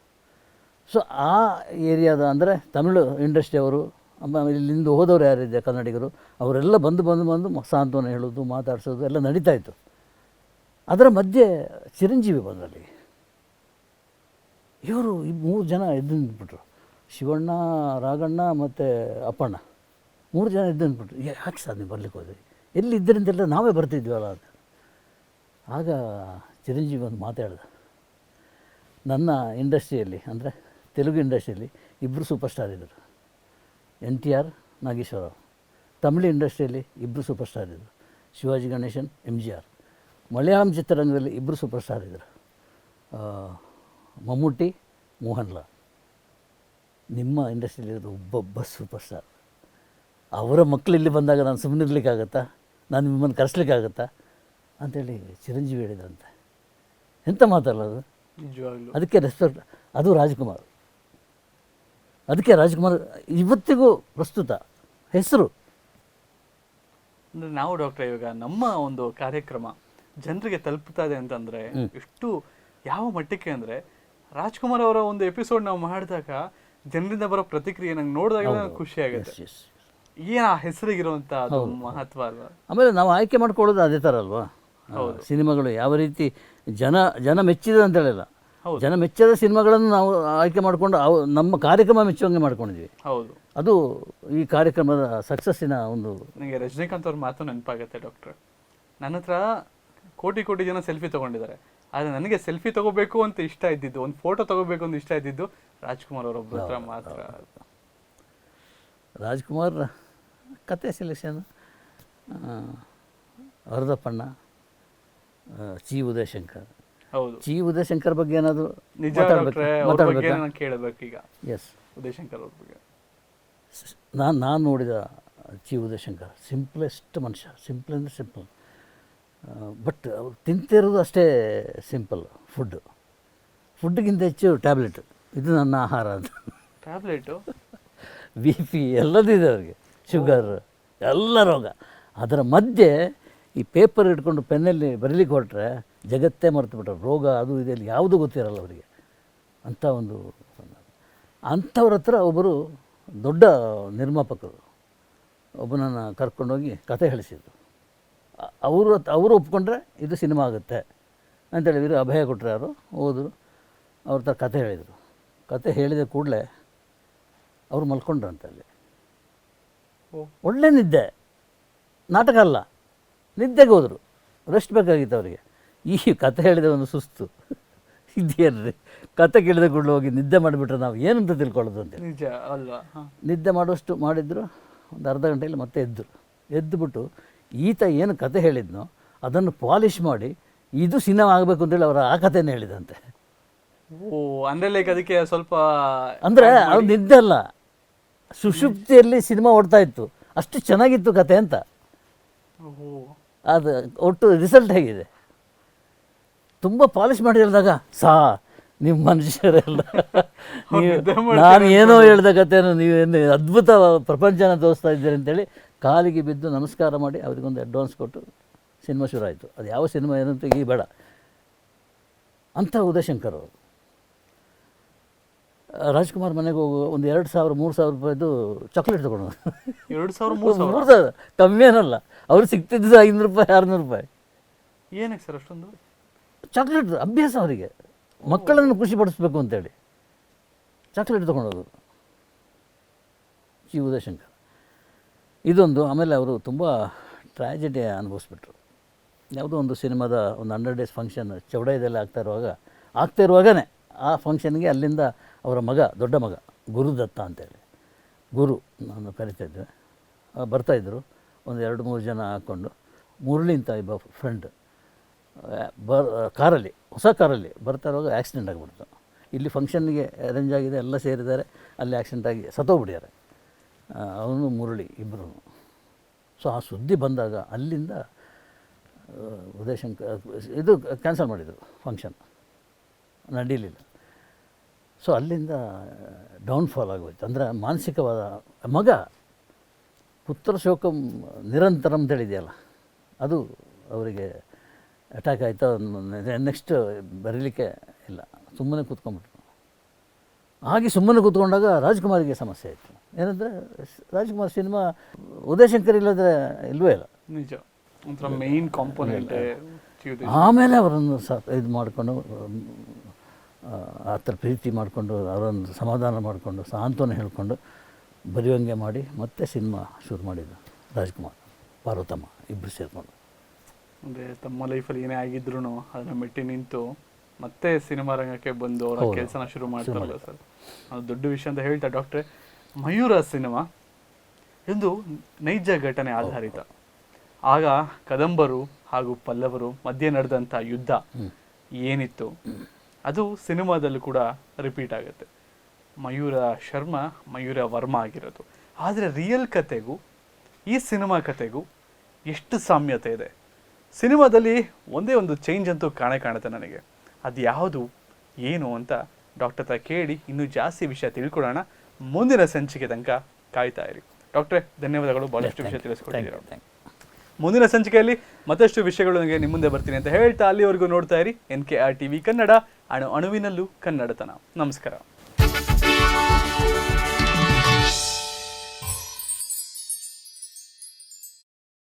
ಸೊ ಆ ಏರಿಯಾದ ಅಂದರೆ ತಮಿಳು ಇಂಡಸ್ಟ್ರಿ ಅವರು ಇಲ್ಲಿಂದ ಹೋದವರು ಯಾರಿದೆ ಕನ್ನಡಿಗರು, ಅವರೆಲ್ಲ ಬಂದು ಬಂದು ಬಂದು ಸಾಂತ್ವನ ಹೇಳೋದು, ಮಾತಾಡ್ಸೋದು, ಎಲ್ಲ ನಡೀತಾ ಇತ್ತು. ಅದರ ಮಧ್ಯೆ ಚಿರಂಜೀವಿ ಬಂದರಲ್ಲಿ. ಇವರು ಈ ಮೂರು ಜನ ಎದ್ದು ನಿಂತ್ಬಿಟ್ರು. ಶಿವಣ್ಣ, ರಾಗಣ್ಣ ಮತ್ತು ಅಪ್ಪಣ್ಣ. ಮೂರು ಜನ ನಿಂತ್ಬಿಟ್ರು ಯಾಕೆ ಸರ್ ನೀವು ಬರ್ಲಿಕ್ಕೆ ಹೋದ್ರಿ? ಎಲ್ಲಿ ಇದ್ದರಿಂದೆಲ್ಲ ನಾವೇ ಬರ್ತಿದ್ವಲ್ಲ ಅಂತ. ಆಗ ಚಿರಂಜೀವಿ ಒಂದು ಮಾತಾಡ್ದೆ ನನ್ನ ಇಂಡಸ್ಟ್ರಿಯಲ್ಲಿ, ಅಂದರೆ ತೆಲುಗು ಇಂಡಸ್ಟ್ರಿಯಲ್ಲಿ ಇಬ್ಬರು ಸೂಪರ್ ಸ್ಟಾರ್ ಇದ್ದರು N T R Nageswararao Tamil ಇಂಡಸ್ಟ್ರಿಯಲ್ಲಿ ಇಬ್ಬರು ಸೂಪರ್ ಸ್ಟಾರ್ ಇದ್ದರು Sivaji Ganesan M G R. Malayalam ಚಿತ್ರರಂಗದಲ್ಲಿ ಇಬ್ಬರು ಸೂಪರ್ ಸ್ಟಾರ್ ಇದ್ದರು ಮಮ್ಮೂಟಿ, ಮೋಹನ್ ಲಾಲ್. ನಿಮ್ಮ ಇಂಡಸ್ಟ್ರಿಯಲ್ಲಿರೋದು ಒಬ್ಬೊಬ್ಬ ಸೂಪರ್ ಸ್ಟಾರ್ ಅವರ ಮಕ್ಕಳು ಇಲ್ಲಿ ಬಂದಾಗ ನಾನು ಸುಮ್ಮನೆ ಇರಲಿಕ್ಕಾಗತ್ತಾ ನಾನು ನಿಮ್ಮನ್ನು ಕರೆಸ್ಲಿಕ್ಕಾಗತ್ತಾ ಅಂತೇಳಿ ಚಿರಂಜೀವಿ ಹೇಳಿದ್ರಂತೆ. ಎಂಥ ಮಾತಲ್ಲ ಅದು? ನಿಜವಾಗ್ಲೂ. ಅದಕ್ಕೆ ರೆಸ್ಪೆಕ್ಟ್ ಅದು ರಾಜ್ಕುಮಾರ್. ಅದಕ್ಕೆ ರಾಜ್ಕುಮಾರ್ ಇವತ್ತಿಗೂ ಪ್ರಸ್ತುತ ಹೆಸರು. ಅಂದರೆ ನಾವು ಡಾಕ್ಟರ್ ಇವಾಗ ನಮ್ಮ ಒಂದು ಕಾರ್ಯಕ್ರಮ ಜನರಿಗೆ ತಲುಪ್ತಾ ಇದೆ ಅಂತಂದ್ರೆ ಎಷ್ಟು ಯಾವ ಮಟ್ಟಕ್ಕೆ ಅಂದರೆ ರಾಜ್ಕುಮಾರ್ ಅವರ ಒಂದು ಎಪಿಸೋಡ್ ನಾವು ಮಾಡಿದಾಗ ಜನರಿಂದ ಬರೋ ಪ್ರತಿಕ್ರಿಯೆ ನಂಗೆ ನೋಡಿದಾಗ ನಂಗೆ ಖುಷಿ ಆಗುತ್ತೆ. ಏನ ಆ ಹೆಸರಿಗಿರುವಂತ ಅದು ಮಹತ್ವ ಅಲ್ವಾ ಆಮೇಲೆ ನಾವು ಆಯ್ಕೆ ಮಾಡ್ಕೊಳ್ಳೋದು ಅದೇ ಥರ ಅಲ್ವಾ? ಸಿನಿಮಾಗಳು ಯಾವ ರೀತಿ ಜನ ಜನ ಮೆಚ್ಚಿದೆ ಅಂತ ಹೇಳಿಲ್ಲ. ಜನ ಮೆಚ್ಚದ ಸಿನಿಮಾಗಳನ್ನು ನಾವು ಆಯ್ಕೆ ಮಾಡಿಕೊಂಡು ಅವು ನಮ್ಮ ಕಾರ್ಯಕ್ರಮ ಮೆಚ್ಚುವಂಗೆ ಮಾಡ್ಕೊಂಡಿದ್ವಿ. ಹೌದು. ಅದು ಈ ಕಾರ್ಯಕ್ರಮದ ಸಕ್ಸಸ್ಸಿನ ಒಂದು ನನಗೆ ರಜನಿಕಾಂತ್ ಅವ್ರ ಮಾತು ನೆನಪಾಗುತ್ತೆ ಡಾಕ್ಟರ್. ನನ್ನ ಹತ್ರ ಕೋಟಿ ಕೋಟಿ ಜನ ಸೆಲ್ಫಿ ತಗೊಂಡಿದ್ದಾರೆ. ಆದ್ರೆ ನನಗೆ ಸೆಲ್ಫಿ ತಗೋಬೇಕು ಅಂತ ಇಷ್ಟ ಇದ್ದಿದ್ದು ಒಂದು ಫೋಟೋ ತಗೋಬೇಕು ಅಂತ ಇಷ್ಟ ಇದ್ದಿದ್ದು ರಾಜ್ಕುಮಾರ್ ಅವರೊಬ್ಬರ ಹತ್ರ ಮಾತ್ರ ರಾಜ್ಕುಮಾರ್ ಕತೆ ಸೆಲೆಕ್ಷನ್ ವರದಪ್ಪಣ್ಣ ಚಿ ಉದಯಶಂಕರ್. ಹೌದು. ಚಿ ಉದಯಶಂಕರ್ ಬಗ್ಗೆ ಏನಾದರೂ ನಿಜ ಕೇಳಬೇಕು ಈಗ ಎಸ್ ಉದಯಶಂಕರ್ ಅವ್ರ ಬಗ್ಗೆ. ನಾನು ನಾನು ನೋಡಿದ ಚಿ ಉದಯಶಂಕರ್ ಸಿಂಪ್ಲೆಸ್ಟ್ ಮನುಷ್ಯ ಸಿಂಪಲ್ ಅಂದ್ರೆ ಸಿಂಪಲ್ ಬಟ್ ಅವ್ರು ತಿಂತಿರೋದು ಅಷ್ಟೇ ಸಿಂಪಲ್ ಫುಡ್ಡು ಫುಡ್ಗಿಂತ ಹೆಚ್ಚು ಟ್ಯಾಬ್ಲೆಟ್. ಇದು ನನ್ನ ಆಹಾರ ಅಂತ. ಟ್ಯಾಬ್ಲೆಟು? ಬಿ ಪಿ ಎಲ್ಲದಿದೆ ಅವ್ರಿಗೆ. ಶುಗರ್ ಎಲ್ಲ ರೋಗ. ಅದರ ಮಧ್ಯೆ ಈ ಪೇಪರ್ ಇಟ್ಕೊಂಡು ಪೆನ್ನಲ್ಲಿ ಬರೀಲಿಕ್ಕೆ ಹೊರಟ್ರೆ ಜಗತ್ತೇ ಮರೆತು ಬಿಟ್ಟರು ರೋಗ ಅದು ಇದೆಲ್ಲ ಯಾವುದೂ ಗೊತ್ತಿರಲ್ಲ ಅವರಿಗೆ. ಅಂಥ ಒಂದು ಅಂಥವ್ರ ಹತ್ರ ಒಬ್ಬರು ದೊಡ್ಡ ನಿರ್ಮಾಪಕರು. ಒಬ್ಬನನ್ನು ಕರ್ಕೊಂಡೋಗಿ ಕತೆ ಹೇಳಿಸಿದ್ರು. ಅವರು ಅವರು ಒಪ್ಕೊಂಡ್ರೆ ಇದು ಸಿನಿಮಾ ಆಗುತ್ತೆ ಅಂತೇಳಿ ಇವರು ಅಭಯ ಕೊಟ್ಟರೆ ಅವರು ಹೋದರು. ಅವ್ರ ಥರ ಕತೆ ಹೇಳಿದರು. ಕತೆ ಹೇಳಿದ ಕೂಡಲೇ ಅವರು ಮಲ್ಕೊಂಡ್ರಂತೆ ಅಲ್ಲಿ. ಒಳ್ಳೆ ನಿದ್ದೆ. ನಾಟಕ ಅಲ್ಲ. ನಿದ್ದೆಗೆ ಹೋದರು. ರೆಸ್ಟ್ ಬೇಕಾಗಿತ್ತು ಅವರಿಗೆ. ಈ ಕತೆ ಹೇಳಿದ ಒಂದು ಸುಸ್ತು. ರೀ ಕತೆ ಕೇಳಿದ ಕೂಡಲೇ ಹೋಗಿ ನಿದ್ದೆ ಮಾಡಿಬಿಟ್ರೆ ನಾವು ಏನಂತ ತಿಳ್ಕೊಳ್ಳೋದು ಅಂತ ನಿಜ ಅಲ್ವಾ? ನಿದ್ದೆ ಮಾಡುವಷ್ಟು ಮಾಡಿದ್ರು. ಒಂದು ಅರ್ಧ ಗಂಟೆಯಲ್ಲಿ ಮತ್ತೆ ಎದ್ದರು ಎದ್ದುಬಿಟ್ಟು ಈತ ಏನು ಕತೆ ಹೇಳಿದ್ನೋ ಅದನ್ನು ಪಾಲಿಷ್ ಮಾಡಿ ಇದು ಸಿನಿಮಾ ಆಗಬೇಕು ಅಂತೇಳಿ ಅವರು ಆ ಕಥೆನೇ ಹೇಳಿದಂತೆ. ಓ ಅಂದ್ರೆ ಲೈಕ್ ಅದಕ್ಕೆ ಸ್ವಲ್ಪ ಅಂದರೆ ಅದು ನಿದ್ದೆ ಅಲ್ಲ. ಸುಷುಪ್ತಿಯಲ್ಲಿ ಸಿನಿಮಾ ಓಡ್ತಾ ಇತ್ತು. ಅಷ್ಟು ಚೆನ್ನಾಗಿತ್ತು ಕತೆ ಅಂತ. ಓ ಅದು ಒಟ್ಟು ರಿಸಲ್ಟ್ ಹೇಗಿದೆ. ತುಂಬ ಪಾಲಿಷ್ ಮಾಡಿ ಹೇಳಿದಾಗ ಸಾ ನಿಮ್ಮ ಮನುಷ್ಯರೆಲ್ಲ ನೀವು ನಾನು ಏನೋ ಹೇಳಿದ ಕಥೆಯನ್ನು ನೀವೇನು ಅದ್ಭುತ ಪ್ರಪಂಚನ ತೋರಿಸ್ತಾ ಇದ್ದೀರಿ ಅಂತೇಳಿ ಕಾಲಿಗೆ ಬಿದ್ದು ನಮಸ್ಕಾರ ಮಾಡಿ ಅವರಿಗೊಂದು ಅಡ್ವಾನ್ಸ್ ಕೊಟ್ಟು ಸಿನಿಮಾ ಶುರು ಆಯಿತು. ಅದು ಯಾವ ಸಿನಿಮಾ ಏನಂತ ಈ ಬೇಡ. ಅಂಥ ಉದಯಶಂಕರ್ ಅವರು. ರಾಜ್ಕುಮಾರ್ ಮನೆಗೆ ಹೋಗು ಒಂದು ಎರಡು ಸಾವಿರ ಮೂರು ಸಾವಿರ ರೂಪಾಯಿದು ಚಾಕ್ಲೇಟ್ ತೊಗೊಂಡು ಎರಡು ಸಾವಿರ ಮೂರು ಸಾವಿರ? ಮೂರು ಸಾವಿರ. ಕಮ್ಮಿ ಏನಲ್ಲ. ಅವ್ರು ಸಿಗ್ತಿದ್ದು ಐನೂರು ರೂಪಾಯಿ ಆರುನೂರು ರೂಪಾಯಿ. ಏನಕ್ಕೆ ಸರ್ ಅಷ್ಟೊಂದು? ಚಾಕ್ಲೇಟ್ ಅಭ್ಯಾಸ ಅವರಿಗೆ. ಮಕ್ಕಳನ್ನು ಖುಷಿ ಪಡಿಸ್ಬೇಕು ಅಂತೇಳಿ. ಚಾಕ್ಲೇಟ್ ತೊಗೊಂಡೋದು ಜಿ. ಉದಯಶಂಕರ್. ಇದೊಂದು ಆಮೇಲೆ ಅವರು ತುಂಬ ಟ್ರ್ಯಾಜಿಡಿ ಅನುಭವಿಸ್ಬಿಟ್ರು. ಯಾವುದೋ ಒಂದು ಸಿನಿಮಾದ ಒಂದು ಹಂಡ್ರೆಡ್ ಡೇಸ್ ಫಂಕ್ಷನ್ ಚೌಡಾಯದಲ್ಲಿ ಆಗ್ತಾ ಇರುವಾಗ, ಆಗ್ತಾ ಇರುವಾಗನೇ ಆ ಫಂಕ್ಷನ್ಗೆ ಅಲ್ಲಿಂದ ಅವರ ಮಗ, ದೊಡ್ಡ ಮಗ, ಗುರುದತ್ತ ಅಂತೇಳಿ, ಗುರು ನಾನು ಕರಿತಾಯಿದ್ದೆ ಬರ್ತಾಯಿದ್ರು ಒಂದು ಎರಡು ಮೂರು ಜನ ಹಾಕ್ಕೊಂಡು ಮುರಳಿ ಅಂತ ಇಬ್ಬ ಫ್ರೆಂಡ್ ಬರ್ ಕಾರಲ್ಲಿ, ಹೊಸ ಕಾರಲ್ಲಿ ಬರ್ತಾ ಇರುವಾಗ ಆಕ್ಸಿಡೆಂಟ್ ಆಗಿಬಿಡ್ತು. ಇಲ್ಲಿ ಫಂಕ್ಷನ್ಗೆ ಅರೇಂಜ್ ಆಗಿದೆ, ಎಲ್ಲ ಸೇರಿದ್ದಾರೆ, ಅಲ್ಲಿ ಆಕ್ಸಿಡೆಂಟ್ ಆಗಿ ಸತ್ತೋಗ್ಬಿಡ್ಯಾರೆ ಅವನು ಮುರಳಿ ಇಬ್ಬರು ಸೊ ಆ ಸುದ್ದಿ ಬಂದಾಗ ಅಲ್ಲಿಂದ ಉದಯಶಂಕರ್ ಇದು ಕ್ಯಾನ್ಸಲ್ ಮಾಡಿದರು ಫಂಕ್ಷನ್ ನಡೀಲಿಲ್ಲ. ಸೊ ಅಲ್ಲಿಂದ ಡೌನ್ಫಾಲ್ ಆಗೋಯ್ತು. ಅಂದರೆ ಮಾನಸಿಕವಾದ ಮಗ, ಪುತ್ರ ಶೋಕಂ ನಿರಂತರ ಅಂತೇಳಿದೆಯಲ್ಲ ಅದು ಅವರಿಗೆ ಅಟ್ಯಾಕ್ ಆಯಿತು. ನೆಕ್ಸ್ಟ್ ಬರೀಲಿಕ್ಕೆ ಇಲ್ಲ. ಸುಮ್ಮನೆ ಕೂತ್ಕೊಂಡ್ಬಿಟ್ರು. ಹಾಗೆ ಸುಮ್ಮನೆ ಕೂತ್ಕೊಂಡಾಗ ರಾಜ್ಕುಮಾರಿಗೆ ಸಮಸ್ಯೆ ಆಯಿತು. ಏನಂದರೆ ರಾಜ್ಕುಮಾರ್ ಸಿನಿಮಾ ಉದಯಶಂಕರ್ ಇಲ್ಲದ್ರೆ ಇಲ್ವೇ ಇಲ್ಲ. ನಿಜ. ಒಂಥರ ಮೇನ್ ಕಾಂಪೋನೆಂಟ್ ಆಮೇಲೆ ಅವರನ್ನು ಸ ಇದು ಮಾಡಿಕೊಂಡು ಆ ಥರ ಪ್ರೀತಿ ಮಾಡಿಕೊಂಡು ಅವರನ್ನು ಸಮಾಧಾನ ಮಾಡಿಕೊಂಡು ಸಾಂತ್ವನ ಹೇಳಿಕೊಂಡು ಬರೆಯುವಂಗೆ ಮಾಡಿ ಮತ್ತೆ ಸಿನಿಮಾ ಶುರು ಮಾಡಿದ್ದು ರಾಜ್ಕುಮಾರ್ ಪಾರ್ವತಮ್ಮ ಇಬ್ಬರು ಸೇರಿಕೊಂಡು. ಅಂದ್ರೆ ತಮ್ಮ ಲೈಫಲ್ಲಿ ಏನೇ ಆಗಿದ್ರು ಅದನ್ನ ಮೆಟ್ಟಿ ನಿಂತು ಮತ್ತೆ ಸಿನಿಮಾ ರಂಗಕ್ಕೆ ಬಂದು ಅವರ. ಕೆಲಸನ ಶುರು ಮಾಡ್ತಾರಲ್ಲ ಸರ್. ಅದು ದೊಡ್ಡ ವಿಷಯ ಅಂತ ಹೇಳ್ತಾ ಡಾಕ್ಟ್ರೆ ಮಯೂರ ಸಿನಿಮಾ ಎಂದು ನೈಜ ಘಟನೆ ಆಧಾರಿತ. ಆಗ ಕದಂಬರು ಹಾಗೂ ಪಲ್ಲವರು ಮಧ್ಯೆ ನಡೆದಂಥ ಯುದ್ಧ ಏನಿತ್ತು ಅದು ಸಿನಿಮಾದಲ್ಲೂ ಕೂಡ ರಿಪೀಟ್ ಆಗುತ್ತೆ. ಮಯೂರ ಶರ್ಮಾ ಮಯೂರ ವರ್ಮಾ ಆಗಿರೋದು. ಆದರೆ ರಿಯಲ್ ಕತೆಗೂ ಈ ಸಿನಿಮಾ ಕತೆಗೂ ಎಷ್ಟು ಸಾಮ್ಯತೆ ಇದೆ. ಸಿನಿಮಾದಲ್ಲಿ ಒಂದೇ ಒಂದು ಚೇಂಜ್ ಅಂತೂ ಕಾಣೆ ಕಾಣುತ್ತೆ ನನಗೆ. ಅದು ಯಾವುದು ಏನು ಅಂತ ಡಾಕ್ಟರ್ ಹತ್ರ ಕೇಳಿ ಇನ್ನೂ ಜಾಸ್ತಿ ವಿಷಯ ತಿಳ್ಕೊಳ್ಳೋಣ. ಮುಂದಿನ ಸಂಚಿಕೆ ತನಕ ಕಾಯ್ತಾ ಇರಿ. ಡಾಕ್ಟ್ರೆ ಧನ್ಯವಾದಗಳು. ಬಹಳಷ್ಟು ವಿಷಯ ತಿಳಿಸ್ಕೊಟ್ಟಿದ್ದೀರಾ? ಮುಂದಿನ ಸಂಚಿಕೆಯಲ್ಲಿ ಮತ್ತಷ್ಟು ವಿಷಯಗಳೊಂದಿಗೆ ನಿಮ್ಮ ಮುಂದೆ ಬರ್ತೀನಿ ಅಂತ ಹೇಳ್ತಾ ಅಲ್ಲಿವರೆಗೂ ನೋಡ್ತಾ ಇರಿ. N K R T V Kannada ಅಣು ಅಣುವಿನಲ್ಲೂ ಕನ್ನಡತನ. ನಮಸ್ಕಾರ.